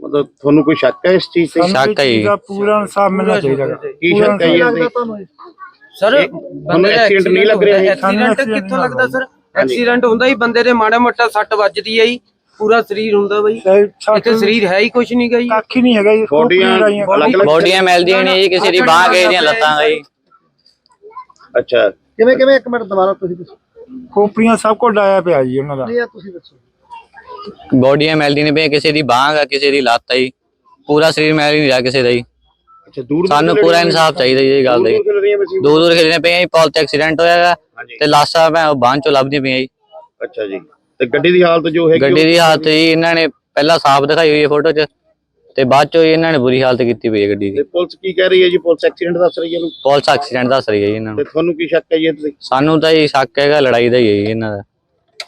S3: ਮਤਲਬ ਤੁਹਾਨੂੰ ਕੋਈ ਸ਼ੱਕ ਹੈ ਇਸ ਚੀਜ਼ ਤੇ
S5: ਸ਼ੱਕ ਹੈ ਜੀ।
S6: ਦਾ ਪੂਰਾ ਇਨਸਾਫ ਮਿਲਣਾ ਚਾਹੀਦਾ ਗਾ।
S3: ਕੀ
S6: ਪੂਰਾ
S3: ਸ਼ੱਕ ਹੈ ਜੀ ਇਹਦੇ?
S7: ਸਰ
S3: ਇਹ- ਤੁਹਾਨੂੰ accident ਨਹੀਂ ਲੱਗ ਰਿਹਾ ਇਹ?
S6: ਸਾਨੂੰ
S7: ਐਕਸੀਡੈਂਟ
S6: accident
S7: ਕਿੱਥੋਂ
S6: ਨਹੀਂ
S7: ਲੱਗਦਾ ਸਰ
S3: ਹਾਂਜੀ।
S7: ਐਕਸੀਡੈਂਟ ਹੁੰਦਾ ਹੀ ਬੰਦੇ ਦੇ ਮਾੜਾ ਮੋਟਾ ਸੱਟ ਵੱਜਦੀ ਹੈ ਜੀ ਪੂਰਾ ਸਰੀਰ ਹੁੰਦਾ ਬਈ
S6: ਤੇ ਛੱਤ
S7: ਇੱਥੇ ਸਰੀਰ ਹੈ ਹੀ ਕੁਝ ਨਹੀਂ ਗਈ
S6: ਕੱਖ ਹੀ ਨਹੀਂ ਹੈਗਾ ਜੀ
S3: ਬੋਡੀਆਂ। ਅਲੱਗ ਅਲੱਗ
S5: ਬੋਡੀਆਂ ਮਿਲਦੀਆਂ ਨਹੀਂ ਜੀ ਕਿਸੇ ਦੀ ਬਾਹ ਗਈ ਦੀਆਂ ਲੱਤਾਂ ਗਈ
S3: ਅੱਛਾ
S4: ਕਿਵੇਂ ਕਿਵੇਂ ਇੱਕ ਮਿੰਟ ਦੁਬਾਰਾ ਤੁਸੀਂ ਦੱਸੋ
S6: ਖੋਪੜੀਆਂ ਸਭ ਕੁਝ ਡਾਇਆ ਪਿਆ ਜੀ ਉਹਨਾਂ ਦਾ।
S4: ਇਹ ਤੁਸੀਂ ਦੱਸੋ।
S5: ਬੋਡੀਆਂ ਮਿਲਦੀਆਂ ਨਹੀਂ ਪਈਆਂ ਕਿਸੇ ਦੀ ਬਾਹ ਆ ਕਿਸੇ ਦੀ ਲੱਤ ਆ ਜੀ। ਪੂਰਾ ਸਰੀਰ ਮਿਲ ਨਹੀਂ ਰਿਹਾ ਕਿਸੇ ਦਾ ਜੀ।
S3: ਅੱਛਾ ਦੂਰ
S5: ਸਾਨੂੰ ਪੂਰਾ ਇਨਸਾਫ ਚਾਹੀਦਾ ਜੀ ਇਹ ਗੱਲ ਦਾ ਜੀ।
S3: ਦੂਰ
S5: ਦੂਰ ਖੇਡਣੇ ਪਏ ਆ ਜੀ ਪੁਲ ਤੇ ਐਕਸੀਡੈਂਟ ਹੋਇਆ
S3: ਹਾਂਜੀ।
S5: ਤੇ ਲਾਸ਼ਾਂ ਭੈਣ ਬਾਂਹ ਚੋਂ ਲੱਭਦੀਆਂ ਪਈਆਂ ਜੀ।
S3: ਅੱਛਾ ਜੀ। ਤੇ ਗੱਡੀ ਦੀ ਹਾਲਤ ਜੋ ਹੈਗੀ
S5: ਗੱਡੀ ਦੀ ਹਾਲਤ ਜੀ ਇਹਨਾਂ ਨੇ ਪਹਿਲਾਂ ਸਾਫ਼ ਦਿਖਾਈ ਹੋਈ ਹੈ ਫੋਟੋ 'ਚ। ਤੇ ਬਾਅਦ 'ਚੋਂ ਜੀ ਇਹਨਾਂ ਨੇ ਬੁਰੀ ਹਾਲਤ ਕੀਤੀ ਪਈ ਹੈ ਗੱਡੀ
S3: ਤੇ
S5: ਦੀ
S3: ਪੁਲਿਸ ਕੀ ਕਹਿ ਰਹੀ ਹੈ ਜੀ? ਪੁਲਿਸ ਐਕਸੀਡੈਂਟ ਦੱਸ ਰਹੀ ਹੈ ਇਹਨੂੰ?
S5: ਪੁਲਿਸ ਐਕਸੀਡੈਂਟ ਦੱਸ ਰਹੀ ਹੈ ਜੀ ਇਹਨਾਂ
S3: ਤੇ
S5: ਨੂੰ
S3: ਤੁਹਾਨੂੰ ਕੀ ਸ਼ੱਕ ਹੈ ਜੀ ਇਹ ਤੁਸੀਂ
S5: ਸਾਨੂੰ ਤਾਂ ਜੀ ਸ਼ੱਕ ਹੈਗਾ ਲੜਾਈ ਦਾ ਹੀ ਹੈ ਜੀ ਇਹਨਾਂ ਦਾ।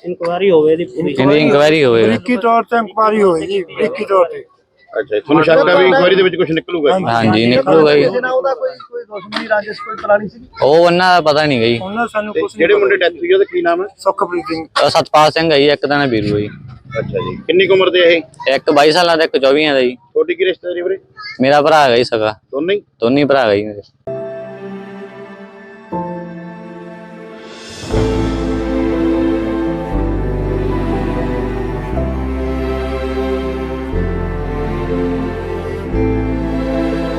S4: ਇਨਕੁਆਰੀ ਹੋਵੇ ਦੀ ਪੂਰੀ।
S5: ਇਹਦੀ ਇਨਕੁਆਇਰੀ ਹੋਵੇ।
S6: ਬਰੀਕੀ ਤੌਰ ਤੇ ਇਨਕੁਆਰੀ ਹੋਏਗੀ ਬਰੀਕੀ ਤੌਰ ਤੇ।
S3: ਅੱਛਾ ਤੁਹਾਨੂੰ ਸ਼ੱਕ ਹੈ ਵੀ ਇਨਕੁਆਇਰੀ ਦੇ ਵਿੱਚ ਕੁਝ ਨਿਕਲੂਗਾ ਜੀ?
S5: ਹਾਂਜੀ ਨਿਕਲੂਗਾ ਜੀ।
S4: ਉਹਦਾ ਕੋਈ ਕੋਈ ਦੁਸ਼ਮਣੀ ਰਾਜਸ ਕੋਈ ਪੁਰਾਣੀ ਸੀ
S5: ਉਹ ਉਹਨਾਂ ਦਾ ਪਤਾ ਨਹੀਂ ਗਈ
S6: ਉਹਨਾਂ ਸਾਨੂੰ ਕੁਝ
S3: ਜਿਹੜੇ ਮੁੰਡੇ ਡੈਥ ਹੋਈ ਉਹਦਾ ਕੀ ਨਾਮ ਹੈ?
S6: ਸੁਖਪ੍ਰੀਤ ਸਿੰਘ।
S5: ਸਤਪਾਲ ਸਿੰਘ ਹੈ ਜੀ ਇੱਕ ਦਾ ਨਾਂ ਵੀਰੂ ਹੈ ਜੀ।
S3: ਅੱਛਾ ਜੀ। ਕਿੰਨੀ ਕੁ ਉਮਰ ਦੇ ਇਹ?
S5: ਇੱਕ 22 ਸਾਲਾਂ ਦਾ ਇੱਕ 24 ਦਾ ਜੀ।
S3: ਛੋਟੀ ਕੀ ਰਿਸ਼ਤੇਦਾਰੀ ਵੀਰੇ?
S5: ਮੇਰਾ ਭਰਾ ਹੈਗਾ ਜੀ ਸਗਾ।
S3: ਦੋਨੇ ਹੀ?
S5: ਦੋਨੇ ਭਰਾ ਹੈਗਾ ਜੀ ਮੇਰੇ।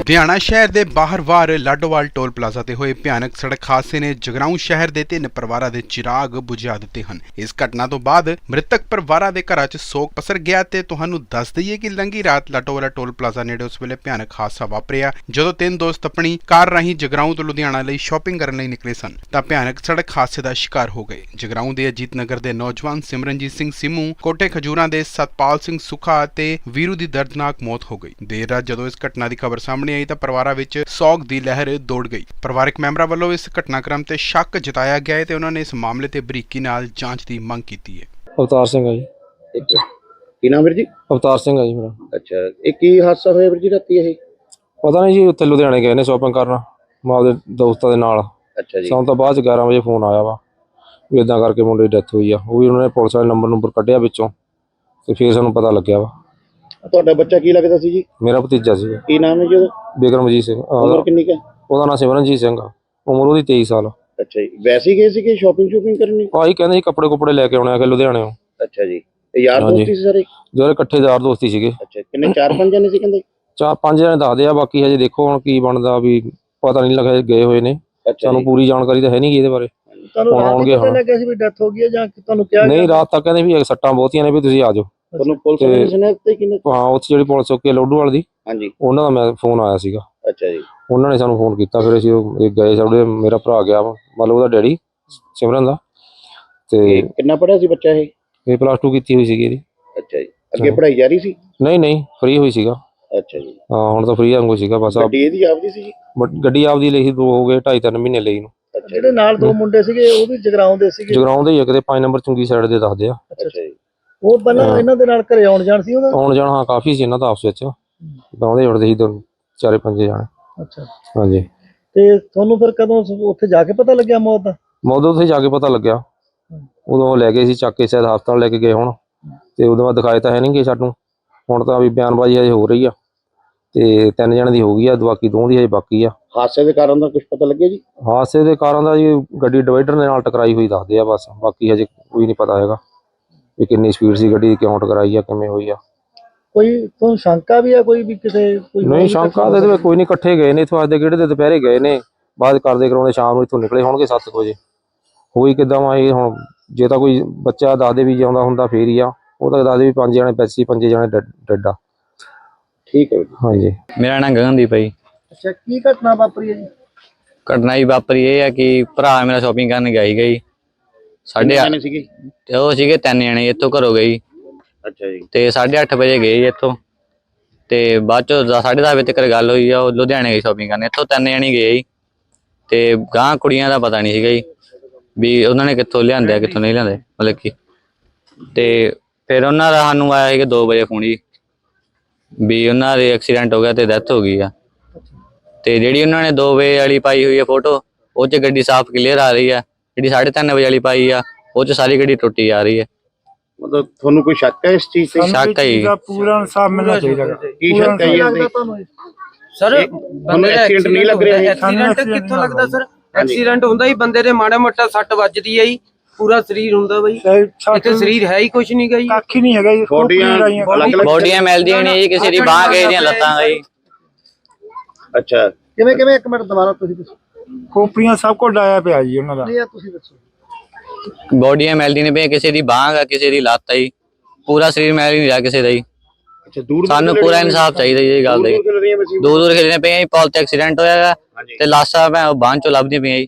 S1: ਲੁਧਿਆਣਾ ਸ਼ਹਿਰ ਦੇ ਬਾਹਰਵਾਰ ਲਾਡੋਵਾਲ ਟੋਲ ਪਲਾਜ਼ਾ ਤੇ ਹੋਏ ਭਿਆਨਕ ਸੜਕ ਹਾਦਸੇ ਨੇ ਜਗਰਾਉਂ ਸ਼ਹਿਰ ਦੇ ਤਿੰਨ ਪਰਿਵਾਰਾਂ ਦੇ ਚਿਰਾਗ ਬੁਝਾ ਦਿੱਤੇ ਹਨ। ਇਸ ਘਟਨਾ ਤੋਂ ਬਾਅਦ ਮ੍ਰਿਤਕ ਪਰਿਵਾਰਾਂ ਦੇ ਘਰਾਂ 'ਚ ਸੋਗ ਪਸਰ ਗਿਆ ਤੇ ਤੁਹਾਨੂੰ ਦੱਸ ਦਈਏ ਕਿ ਲੰਗੀ ਰਾਤ ਲਾਡੋਵਾਲਾ ਟੋਲ ਪਲਾਜ਼ਾ ਨੇੜੇ ਉਸ ਵੇਲੇ ਭਿਆਨਕ ਹਾਦਸਾ ਵਾਪਰਿਆ, ਜਦੋਂ ਤਿੰਨ ਦੋਸਤ ਆਪਣੀ ਕਾਰ ਰਾਹੀਂ ਜਗਰਾਉਂ ਤੋਂ ਲੁਧਿਆਣਾ ਲਈ ਸ਼ਾਪਿੰਗ ਕਰਨ ਲਈ ਨਿਕਲੇ ਸਨ, ਤਾਂ ਭਿਆਨਕ ਸੜਕ ਹਾਦਸੇ ਦਾ ਸ਼ਿਕਾਰ ਹੋ ਗਏ। ਜਗਰਾਉਂ ਦੇ ਅਜੀਤ ਨਗਰ ਦੇ ਨੌਜਵਾਨ ਸਿਮਰਨਜੀਤ ਸਿੰਘ ਸਿਮੂ, ਕੋਟੇ ਖਜੂਰਾਂ ਦੇ ਸਤਪਾਲ ਸਿੰਘ ਸੁਖਾ ਅਤੇ ਵੀਰੂ ਦੀ ਦਰਦਨਾਕ ਮੌਤ ਹੋ ਗਈ। ਦੇਰ ਰਾਤ ਜਦੋਂ ਇਸ ਘਟਨਾ ਦੀ ਖਬਰ ਸਾਹਮਣੇ ਆਈ ਤਾਂ ਪਰਿਵਾਰਾਂ ਵਿੱਚ ਸੋਗ ਦੀ ਲਹਿਰ ਦੌੜ ਗਈ। ਪਰਿਵਾਰਕ ਮੈਂਬਰਾਂ ਵੱਲੋਂ ਇਸ ਘਟਨਾਕ੍ਰਮ ਤੇ ਸ਼ੱਕ ਜਤਾਇਆ ਗਿਆ ਹੈ ਤੇ ਉਹਨਾਂ ਨੇ ਇਸ ਮਾਮਲੇ ਤੇ ਬਰੀਕੀ ਨਾਲ ਜਾਂਚ ਦੀ ਮੰਗ ਕੀਤੀ ਹੈ।
S2: ਅਵਤਾਰ ਸਿੰਘ ਆ ਜੀ।
S3: ਕੀ ਨਾਮ ਵੀਰ ਜੀ?
S2: ਅਵਤਾਰ ਸਿੰਘ ਆ ਜੀ ਮੇਰਾ।
S3: ਅੱਛਾ ਇਹ ਕੀ ਹਾਦਸਾ ਹੋਇਆ ਵੀਰ ਜੀ ਰਾਤੀ ਇਹ?
S2: ਪਤਾ ਨਹੀਂ ਜੀ ਉੱਥੇ ਲੁਧਿਆਣੇ ਗਏ ਨੇ ਸ਼ਾਪਿੰਗ ਕਰਨ। ਮੈਂ ਆਪਦੇ ਦੋਸਤਾਂ ਦੇ ਨਾਲ।
S3: ਅੱਛਾ ਜੀ।
S2: ਸਾਨੂੰ ਤਾਂ ਬਾਅਦ ਚ 11 ਵਜੇ ਫੋਨ ਆਇਆ ਵਾ। ਵੀ ਇਦਾਂ ਕਰਕੇ ਮੁੰਡੇ ਦੀ ਡੈਥ ਹੋਈ ਆ। ਉਹ ਵੀ ਉਹਨਾਂ ਨੇ ਪੁਲਿਸ ਵਾਲੇ ਨੰਬਰ ਨੰਬਰ ਕੱਢਿਆ ਵਿੱਚੋਂ। ਤੇ ਫਿਰ ਸਾਨੂੰ ਪਤਾ ਲੱਗਿਆ ਵਾ।
S3: ਤੁਹਾਡਾ ਬੱਚਾ ਕੀ ਲੱਗਦਾ ਸੀ ਜੀ?
S2: ਮੇਰਾ ਭਤੀਜਾ ਸੀ
S3: ਕੀ ਨਾਮ ਹੈ ਜੀ ਉਹਦਾ?
S2: ਬਿਕਰਮਜੀਤ ਸਿੰਘ।
S3: ਉਮਰ
S2: ਉਹਦਾ
S3: ਕਿੰਨੀ ਕੁ ਹੈ?
S2: ਉਹਦਾ ਨਾਂ ਸਿਮਰਨਜੀਤ ਸਿੰਘ ਆ। ਉਮਰ ਉਹਦੀ 23 ਸਾਲ
S3: ਅੱਛਾ ਜੀ। ਵੈਸੇ ਹੀ ਗਏ ਸੀ ਕਿ ਸ਼ਾਪਿੰਗ ਸ਼ੂਪਿੰਗ ਕਰਨੀ
S2: ਭਾਈ ਕਹਿੰਦੇ ਸੀ ਕੱਪੜੇ ਕੁਪੜੇ ਲੈ ਕੇ ਆਉਣੇ ਆ ਕਿ ਲੁਧਿਆਣੇੋਂ।
S3: ਅੱਛਾ ਜੀ। ਤੇ ਯਾਰ
S2: ਹਾਂਜੀ।
S3: ਦੋਸਤੀ ਸੀ ਸਾਰੇ?
S2: ਜਿਹੜੇ ਇਕੱਠੇ ਯਾਰ ਦੋਸਤੀ ਸੀਗੇ।
S3: ਅੱਛਾ ਕਿੰਨੇ? ਚਾਰ ਪੰਜ ਜਣੇ ਸੀ ਕਹਿੰਦੇ?
S2: ਚਾਰ ਪੰਜ ਜਣੇ ਦੱਸਦੇ ਆ ਬਾਕੀ ਹਜੇ ਦੇਖੋ ਹੁਣ ਕੀ ਬਣਦਾ ਵੀ ਪਤਾ ਨਹੀਂ ਲੱਗਾ ਗਏ ਹੋਏ ਨੇ।
S3: ਅੱਛਾ
S2: ਸਾਨੂੰ
S3: ਜੀ
S2: ਪੂਰੀ ਜਾਣਕਾਰੀ ਤਾਂ ਹੈ ਨਹੀਂ ਗੀ ਇਹਦੇ ਬਾਰੇ।
S4: ਤੁਹਾਨੂੰ
S2: ਹੁਣ
S4: ਰਾਤ
S2: ਆਉਣਗੇ
S4: ਪਤਾ
S2: ਹੁਣ।
S4: ਲੱਗਿਆ ਸੀ ਵੀ ਡੈਥ ਹੋ ਗਈ ਹੈ ਜਾਂ ਤੁਹਾਨੂੰ ਕਿਹਾ
S2: ਨਹੀਂ? ਰਾਤ ਤੱਕ ਕਹਿੰਦੇ ਵੀ ਇਹ ਸੱਟਾਂ ਬਹੁਤੀਆਂ ਨੇ ਵੀ ਤੁਸੀਂ ਆ ਜਾਓ।
S3: ਤੁਹਾਨੂੰ ਪੁਲਿਸ
S2: ਤੇ-
S3: ਸੁਣਿਆ ਤੇ ਕਿੰਨੇ
S2: ਹਾਂ ਉੱਥੇ ਜਿਹੜੀ ਪੁਲਿਸ ਚੌਕੀ ਆ ਲੋਡੂਵਾਲ ਦੀ
S3: ਹਾਂਜੀ।
S2: ਉਹਨਾਂ ਦਾ ਮੈਂ ਫੋਨ ਆਇਆ ਸੀਗਾ।
S3: ਅੱਛਾ ਜੀ।
S2: ਉਹਨਾਂ ਨੇ ਸਾਨੂੰ ਫੋਨ ਕੀਤਾ ਫਿਰ ਅਸੀਂ ਉਹ ਇਹ ਗਏ ਸਾਡੇ ਮੇਰਾ ਭਰਾ ਗਿਆ ਵਾ, ਮਤਲਬ ਉਹਦਾ ਡੈਡੀ ਸਿਮਰਨ ਦਾ। ਤੇ
S3: ਤੇ ਕਿੰਨਾ ਪੜਿਆ ਸੀ ਬੱਚਾ ਇਹ?
S2: ਇਹ ਪਲੱਸ 2 ਕੀਤੀ ਹੋਈ ਸੀਗੀ ਇਹਦੀ।
S3: ਅੱਛਾ ਜੀ। ਅੱਗੇ ਪੜ੍ਹਾਈ ਜਾਰੀ ਸੀ?
S2: ਨਹੀਂ ਨਹੀਂ ਫ੍ਰੀ ਹੋਈ ਸੀਗਾ।
S3: ਅੱਛਾ ਜੀ।
S2: ਹਾਂ ਹੁਣ ਤਾਂ ਫ੍ਰੀ ਵਾਂਗੂ ਸੀਗਾ ਬਸ ਆ
S3: ਗੱਡੀ ਇਹਦੀ ਆਪਦੀ ਸੀ ਜੀ?
S2: ਬਟ ਗੱਡੀ ਆਪਦੀ ਲਈ ਸੀ ਦੋ ਹੋ ਗਏ ਢਾਈ ਤਿੰਨ ਮਹੀਨੇ ਲਈ ਨੂੰ
S3: ਅੱਛਾ
S4: ਜਿਹੜੇ ਨਾਲ ਦੋ ਮੁੰਡੇ ਸੀਗੇ ਉਹ ਵੀ ਜਗਰਾਉਂ ਦੇ ਸੀਗੇ?
S2: ਜਗਰਾਉਂ ਦੇ ਹੀ ਆ ਕਿਤੇ 5 ਨੰਬਰ ਚੁੰਗੀ ਸਾਈਡ ਦੇ ਦੱਸਦੇ ਆ।
S3: ਅੱਛਾ ਜੀ।
S4: ਉਹ ਪਹਿਲਾਂ ਇਹਨਾਂ ਦੇ ਨਾਲ ਘਰੇ ਆਉਣ ਜਾਣ ਸੀ ਉਹਨਾਂ ਦਾ?
S2: ਆਉਣ ਜਾਣ ਹਾਂ ਕਾਫੀ ਸੀ ਇਹਨਾਂ ਦਾ ਆਪਸ ਵਿੱਚ। ਗਾਉਂਦੇ ਉੜਦੇ ਸੀ ਦੋ ਚਾਰੇ ਪੰਜੇ ਜਾਣੇ।
S4: ਅੱਛਾ।
S2: ਹਾਂਜੀ।
S4: ਤੇ ਤੁਹਾਨੂੰ ਫਿਰ ਕਦੋਂ ਸ- ਉੱਥੇ ਜਾ ਕੇ ਪਤਾ ਲੱਗਿਆ ਮੌਤ ਦਾ?
S2: ਮੌਦੋਂ ਉੱਥੇ ਜਾ ਕੇ ਪਤਾ ਲੱਗਿਆ। ਉਦੋਂ ਉਹ ਲੈ ਗਏ ਸੀ ਚੱਕ ਕੇ ਸ਼ਾਇਦ ਹਸਪਤਾਲ ਲੈ ਕੇ ਗਏ ਹੁਣ। ਤੇ ਉਦੋਂ ਬਾਅਦ ਦਿਖਾਏ ਤਾਂ ਹੈ ਨਹੀਂਗੇ ਸਾਨੂੰ ਹੁਣ ਤਾਂ ਵੀ ਬਿਆਨਬਾਜ਼ੀ ਹਜੇ ਹੋ ਰਹੀ ਆ। ਤੇ ਤਿੰਨ ਜਣੇ ਦੀ ਹੋ ਗਈ ਆ ਬਾਕੀ ਦੋ ਦੀ ਹਜੇ ਬਾਕੀ ਆ।
S3: ਹਾਦਸੇ ਦੇ ਕਾਰਨ ਦਾ ਕੁਝ ਪਤਾ ਲੱਗਿਆ ਜੀ?
S2: ਹਾਦਸੇ ਦੇ ਕਾਰਨ ਦਾ ਜੀ ਗੱਡੀ ਡਿਵਾਈਡਰ ਦੇ ਨਾਲ ਟਕਰਾਈ ਹੋਈ ਦੱਸਦੇ ਆ ਬਸ। ਬਾਕੀ ਹਜੇ ਕੋਈ ਨਹੀਂ ਪਤਾ ਹੈਗਾ। ਵੀ ਕਿੰਨੀ ਸਪੀਡ ਸੀ ਗੱਡੀ ਦੀ ਕਿਉਂ ਟਕਰਾਈ ਆ ਕਿਵੇਂ ਹੋਈ ਆ।
S4: ਕੋਈ ਤੁਹਾਨੂੰ ਸ਼ੰਕਾ ਵੀ ਆ ਕੋਈ ਵੀ ਕਿਸੇ ਕੋਈ
S2: ਨਹੀਂ ਸ਼ੰਕਾ ਦੇ ਵਿੱਚ ਕੋਈ ਨਹੀਂ ਇਕੱਠੇ ਗਏ ਨੇ ਇੱਥੋਂ ਅੱਜ ਦੇ ਕਿਹੜੇ ਦੇ ਦੁਪਹਿਰੇ ਗਏ ਨੇ ਬਾਅਦ ਕਰਦੇ ਕਰਾਉਂਦੇ ਸ਼ਾਮ ਨੂੰ ਇੱਥੋਂ ਨਿਕਲੇ ਹੋਣਗੇ 7 ਵਜੇ। ਹੋਈ ਕਿਦਾਂ ਵਾ ਇਹ ਹੁਣ ਜੇ ਤਾਂ ਕੋਈ ਬੱਚਾ ਦੱਸਦੇ ਵੀ ਜਿਉਂਦਾ ਹੁੰਦਾ ਫੇਰ ਹੀ ਆ। ਉਹ ਤਾਂ ਦੱਸਦੇ ਵੀ ਪੰਜ ਜਣੇ ਪੈਸੀ ਪੰਜੇ ਜਣੇ ਡੈਡ ਆ
S3: ਠੀਕ ਹੈ ਜੀ।
S2: ਹਾਂਜੀ।
S5: ਮੇਰਾ ਨਾਂ ਗਗਨਦੀਪ ਹੈ ਜੀ।
S4: ਅੱਛਾ ਕੀ ਘਟਨਾ ਵਾਪਰੀ ਹੈ ਜੀ?
S5: ਘਟਨਾ ਹੀ ਵਾਪਰੀ ਇਹ ਆ ਕਿ ਭਰਾ ਮੇਰਾ ਸ਼ਾਪਿੰਗ ਕਰਨ ਗਿਆ ਸੀਗਾ ਜੀ। ਸਾਢੇ
S3: ਕਿੰਨੇ ਸੀਗੇ?
S5: ਤੇ ਉਹ ਸੀਗੇ ਤਿੰਨ ਜਣੇ ਇੱਥੋਂ ਘਰੋਂ ਗਏ ਜੀ।
S3: ਅੱਛਾ ਜੀ।
S5: ਤੇ 8:30 ਵਜੇ ਗਏ ਜੀ ਇੱਥੋਂ। ਤੇ ਬਾਅਦ ਚੋਂ 10:30 ਵਜੇ ਤੱਕ ਗੱਲ ਹੋਈ ਆ ਉਹ ਲੁਧਿਆਣੇ ਗਏ ਸ਼ਾਪਿੰਗ ਕਰਨ। ਇੱਥੋਂ ਤਿੰਨ ਜਣੇ ਗਏ ਜੀ। ਤੇ ਗਾਂ ਕੁੜੀਆਂ ਦਾ ਪਤਾ ਨਹੀਂ ਸੀਗਾ ਜੀ ਵੀ ਉਹਨਾਂ ਨੇ ਕਿੱਥੋਂ ਲਿਆਂਦੇ ਆ ਕਿੱਥੋਂ ਨਹੀਂ ਲਿਆਂਦੇ ਮਤਲਬ ਕਿ। ਤੇ ਫਿਰ ਉਹਨਾਂ ਦਾ ਸਾਨੂੰ ਆਇਆ ਸੀਗਾ 2 ਵਜੇ ਫੋਨ ਜੀ ਵੀ ਉਹਨਾਂ ਦੇ ਐਕਸੀਡੈਂਟ ਹੋ ਗਿਆ ਤੇ ਡੈਥ ਹੋ ਗਈ ਆ। ਤੇ ਜਿਹੜੀ ਉਹਨਾਂ ਨੇ 2 ਵਜੇ ਵਾਲੀ ਪਾਈ ਹੋਈ ਹੈ ਫੋਟੋ ਉਹ 'ਚ ਗੱਡੀ ਸਾਫ਼ ਕਲੀਅਰ ਆ ਰਹੀ ਆ। ਜਿਹੜੀ 3:30 ਵਜੇ ਵਾਲੀ ਪਾਈ ਆ ਉਹ 'ਚ ਸਾਰੀ ਗੱਡੀ ਟੁੱਟੀ ਆ ਰਹੀ ਹੈ।
S3: ਮਤਲਬ ਤੁਹਾਨੂੰ ਕੋਈ ਸ਼ੱਕ ਹੈ ਇਸ ਚੀਜ਼ ਤੇ?
S5: ਸ਼ੱਕ ਹੈ ਜੀ।
S6: ਪੂਰਾ ਇਨਸਾਫ ਮਿਲਣਾ ਚਾਹੀਦਾ। ਗਾ।
S3: ਕੀ ਸ਼ੱਕ ਹੈ ਇਹਦੇ?
S7: ਸਰ
S3: ਇਹ ਤੁਹਾਨੂੰ accident ਨਹੀਂ ਲੱਗ ਰਿਹਾ ਇਹ?
S7: ਐਕਸੀਡੈਂਟ
S6: ਸਾਨੂੰ
S7: ਕਿੱਥੋਂ ਲੱਗਦਾ ਸਰ?
S3: ਹਾਂਜੀ।
S7: ਐਕਸੀਡੈਂਟ ਹੁੰਦਾ ਹੀ ਬੰਦੇ ਦੇ ਮਾੜਾ ਮੋਟਾ ਸੱਟ ਵੱਜਦੀ ਹੈ ਜੀ ਪੂਰਾ ਸਰੀਰ ਹੁੰਦਾ ਬਈ। ਇੱਥੇ ਸਰੀਰ ਹੈ ਹੀ ਕੁਝ ਨਹੀਂ ਗਾ ਜੀ।
S6: ਕੱਖ ਹੀ ਨਹੀਂ ਹੈਗਾ ਜੀ
S3: ਬੋਡੀਆਂ ਅਲੱਗ ਅਲੱਗ
S5: ਬੋਡੀਆਂ ਮਿਲਦੀਆਂ ਨਹੀਂ ਜੀ ਕਿਸੇ ਦੀ ਬਾਹ ਕਿਸੇ ਦੀਆਂ ਲੱਤਾਂ ਗਈ।
S3: ਅੱਛਾ।
S4: ਕਿਵੇਂ ਕਿਵੇਂ? ਇੱਕ ਮਿੰਟ ਦੁਬਾਰਾ ਤੁਸੀਂ ਦੱਸੋ।
S6: ਖੋਪੜੀਆਂ ਸਭ ਕੁਝ ਡਾਇਆ ਪਿਆ ਜੀ ਉਹਨਾਂ ਦਾ।
S4: ਨਹੀਂ ਆ ਤੁਸੀਂ ਦੱਸੋ।
S5: ਬੋਡੀਆਂ ਮਿਲਦੀਆਂ ਨਹੀਂ ਪਈਆਂ ਕਿਸੇ ਦੀ ਬਾਹ ਆ ਕਿਸੇ ਦੀ ਲੱਤ ਆ ਜੀ। ਪੂਰਾ ਸਰੀਰ ਮਿਲ ਨਹੀਂ ਰਿਹਾ ਕਿਸੇ ਦਾ ਜੀ।
S3: ਅੱਛਾ ਦੂਰ
S5: ਸਾਨੂੰ ਪੂਰਾ ਇਨਸਾਫ ਚਾਹੀਦਾ ਜੀ ਇਹ ਗੱਲ ਦਾ ਜੀ
S3: ਦੂਰ
S5: ਦੂਰ ਖੇਡਣੇ ਪਏ ਜੀ ਪੌਲ ਤੇ ਐਕਸੀਡੈਂਟ ਹੋਇਆ ਗਾ
S3: ਹਾਂਜੀ।
S5: ਤੇ ਲਾਸ਼ਾਂ ਮੈਂ ਬਾਂਹ ਚੋਂ ਲੱਭਦੀਆਂ ਪਈਆਂ ਜੀ।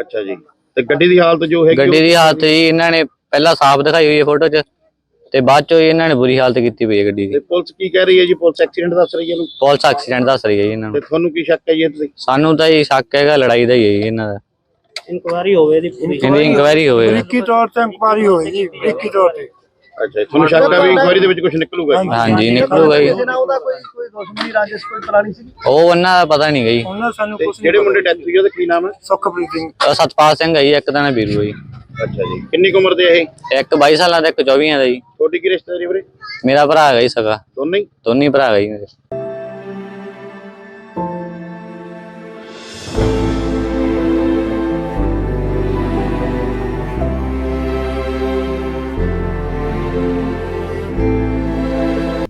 S3: ਅੱਛਾ ਜੀ। ਤੇ ਗੱਡੀ ਦੀ ਹਾਲਤ ਜੋ ਹੈਗੀ
S5: ਗੱਡੀ ਦੀ ਹਾਲਤ ਜੀ ਇਹਨਾਂ ਨੇ ਪਹਿਲਾਂ ਸਾਫ਼ ਦਿਖਾਈ ਹੋਈ ਹੈ ਫੋਟੋ 'ਚ। ਤੇ ਬਾਅਦ ਚੋਂ ਇਹਨਾਂ ਨੇ ਬੁਰੀ ਹਾਲਤ ਕੀਤੀ ਪਈ ਹੈ ਗੱਡੀ
S3: ਤੇ
S5: ਦੀ
S3: ਪੁਲਿਸ ਕੀ ਕਹਿ ਰਹੀ ਹੈ ਜੀ? ਪੁਲਿਸ ਐਕਸੀਡੈਂਟ ਦੱਸ ਰਹੀ ਹੈ ਇਹਨੂੰ?
S5: ਪੁਲਿਸ ਐਕਸੀਡੈਂਟ ਦੱਸ ਰਹੀ ਹੈ ਜੀ ਇਹਨਾਂ
S3: ਤੇ
S5: ਨੂੰ
S3: ਤੁਹਾਨੂੰ ਕੀ ਸ਼ੱਕ ਹੈ ਜੀ ਇਹਦੇ ਤੇ?
S5: ਸਾਨੂੰ ਤਾਂ ਇਹ ਸ਼ੱਕ ਹੈਗਾ ਲੜਾਈ ਦਾ ਹੀ ਹੈ ਜੀ ਇਹਨਾਂ ਦਾ।
S4: ਇਨਕੁਆਰੀ ਹੋਵੇ ਇਹਦੀ ਪੂਰੀ।
S5: ਇਹਦੀ ਇਨਕੁਆਇਰੀ ਹੋਵੇ
S6: ਬਰੀਕੀ ਤੌਰ ਤੇ ਇਨਕੁਆਰੀ ਹੋਏਗੀ ਬਰੀਕੀ ਤੌਰ ਤੇ।
S3: ਅੱਛਾ ਤੁਹਾਨੂੰ ਸ਼ੱਕ ਹੈ ਵੀ ਇਨਕੁਆਰੀ ਦੇ ਵਿੱਚ ਕੁਝ ਨਿਕਲੂਗਾ? ਜੀ
S5: ਹਾਂਜੀ ਨਿਕਲੂਗਾ ਜੀ
S4: ਕਿਸੇ ਨਾਲ ਉਹਦਾ ਕੋਈ ਕੋਈ ਦੁਸ਼ਮਣੀ ਰਾਜਸ ਕੋਈ ਪੁਰਾਣੀ ਸੀ।
S5: ਉਹ ਉਹਨਾਂ ਦਾ ਪਤਾ ਨਹੀਂ ਗਈ।
S6: ਉਹਨਾਂ ਸਾਨੂੰ
S3: ਤੇ
S6: ਕੁਝ
S3: ਜਿਹੜੇ ਮੁੰਡੇ ਡੈਥ ਹੋਈ ਉਹਦਾ ਕੀ ਨਾਮ ਹੈ
S6: ਸੁਖਪ੍ਰੀਤ ਸਿੰਘ।
S5: ਸਤਪਾਲ ਸਿੰਘ ਹੈ ਜੀ ਇੱਕ ਦਾ ਨਾ ਵੀਰੂ ਹੈ ਜੀ।
S3: ਅੱਛਾ ਜੀ। ਕਿੰਨੀ ਕੁ ਉਮਰ ਦੇ ਇਹ?
S5: ਇੱਕ 22 ਸਾਲਾਂ ਦਾ ਇੱਕ 24 ਦਾ ਜੀ।
S3: ਤੁਹਾਡੀ ਕੀ ਰਿਸ਼ਤੇਦਾਰੀ ਵੀਰੇ?
S5: ਮੇਰਾ ਭਰਾ ਹੈਗਾ ਜੀ ਸਗਾ।
S3: ਦੋਨੇ ਹੀ?
S5: ਦੋਨੇ ਹੀ ਭਰਾ ਹੈਗਾ ਜੀ ਮੇਰੇ।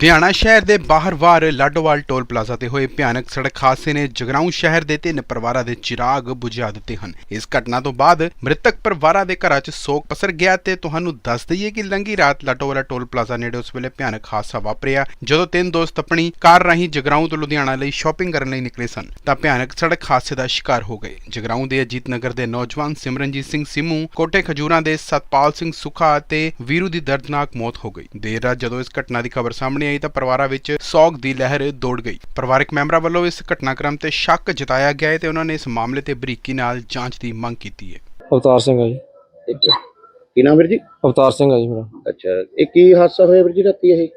S1: ਲੁਧਿਆਣਾ ਸ਼ਹਿਰ ਦੇ ਬਾਹਰਵਾਰ ਲਾਡੋਵਾਲ ਟੋਲ ਪਲਾਜ਼ਾ ਤੇ ਹੋਏ ਭਿਆਨਕ ਸੜਕ ਹਾਦਸੇ ਨੇ ਜਗਰਾਉਂ ਸ਼ਹਿਰ ਦੇ ਤਿੰਨ ਪਰਿਵਾਰਾਂ ਦੇ ਚਿਰਾਗ ਬੁਝਾ ਦਿੱਤੇ ਹਨ। ਇਸ ਘਟਨਾ ਤੋਂ ਬਾਅਦ ਮ੍ਰਿਤਕ ਪਰਿਵਾਰਾਂ ਦੇ ਘਰਾਂ 'ਚ ਸੋਗ ਪਸਰ ਗਿਆ ਤੇ ਤੁਹਾਨੂੰ ਦੱਸ ਦਈਏ ਕਿ ਲੰਗੀ ਰਾਤ ਲਾਡੋਵਾਲਾ ਟੋਲ ਪਲਾਜ਼ਾ ਨੇੜੇ ਉਸ ਵੇਲੇ ਭਿਆਨਕ ਹਾਦਸਾ ਵਾਪਰਿਆ, ਜਦੋਂ ਤਿੰਨ ਦੋਸਤ ਆਪਣੀ ਕਾਰ ਰਾਹੀਂ ਜਗਰਾਉਂ ਤੋਂ ਲੁਧਿਆਣਾ ਲਈ ਸ਼ਾਪਿੰਗ ਕਰਨ ਲਈ ਨਿਕਲੇ ਸਨ, ਤਾਂ ਭਿਆਨਕ ਸੜਕ ਹਾਦਸੇ ਦਾ ਸ਼ਿਕਾਰ ਹੋ ਗਏ। ਜਗਰਾਉਂ ਦੇ ਅਜੀਤ ਨਗਰ ਦੇ ਨੌਜਵਾਨ ਸਿਮਰਨਜੀਤ ਸਿੰਘ ਸਿਮੂ, ਕੋਟੇ ਖਜੂਰਾਂ ਦੇ ਸਤਪਾਲ ਸਿੰਘ ਸੁਖਾ ਅਤੇ ਵੀਰੂ ਦੀ ਦਰਦਨਾਕ ਮੌਤ ਹੋ ਗਈ। ਦੇਰ ਰਾਤ ਜਦੋਂ ਇਸ ਘਟਨਾ ਦੀ ਖਬਰ ਸਾਹਮਣੇ ਆਈ ਤਾਂ ਪਰਿਵਾਰਾਂ ਵਿੱਚ ਸੋਗ ਦੀ ਲਹਿਰ ਦੌੜ ਗਈ। ਪਰਿਵਾਰਕ ਮੈਂਬਰਾਂ ਵੱਲੋਂ ਇਸ ਘਟਨਾਕ੍ਰਮ ਤੇ ਸ਼ੱਕ ਜਤਾਇਆ ਗਿਆ ਹੈ ਤੇ ਉਹਨਾਂ ਨੇ ਇਸ ਮਾਮਲੇ ਤੇ ਬਰੀਕੀ ਨਾਲ ਜਾਂਚ ਦੀ ਮੰਗ ਕੀਤੀ ਹੈ।
S2: ਅਵਤਾਰ ਸਿੰਘ ਆ ਜੀ।
S3: ਕੀ ਨਾਮ ਵੀਰ ਜੀ?
S2: ਅਵਤਾਰ ਸਿੰਘ ਆ ਜੀ ਮੇਰਾ।
S3: ਅੱਛਾ ਇਹ ਕੀ ਹਾਦਸਾ ਹੋਇਆ ਵੀਰ ਜੀ ਰਾਤੀ ਇਹ?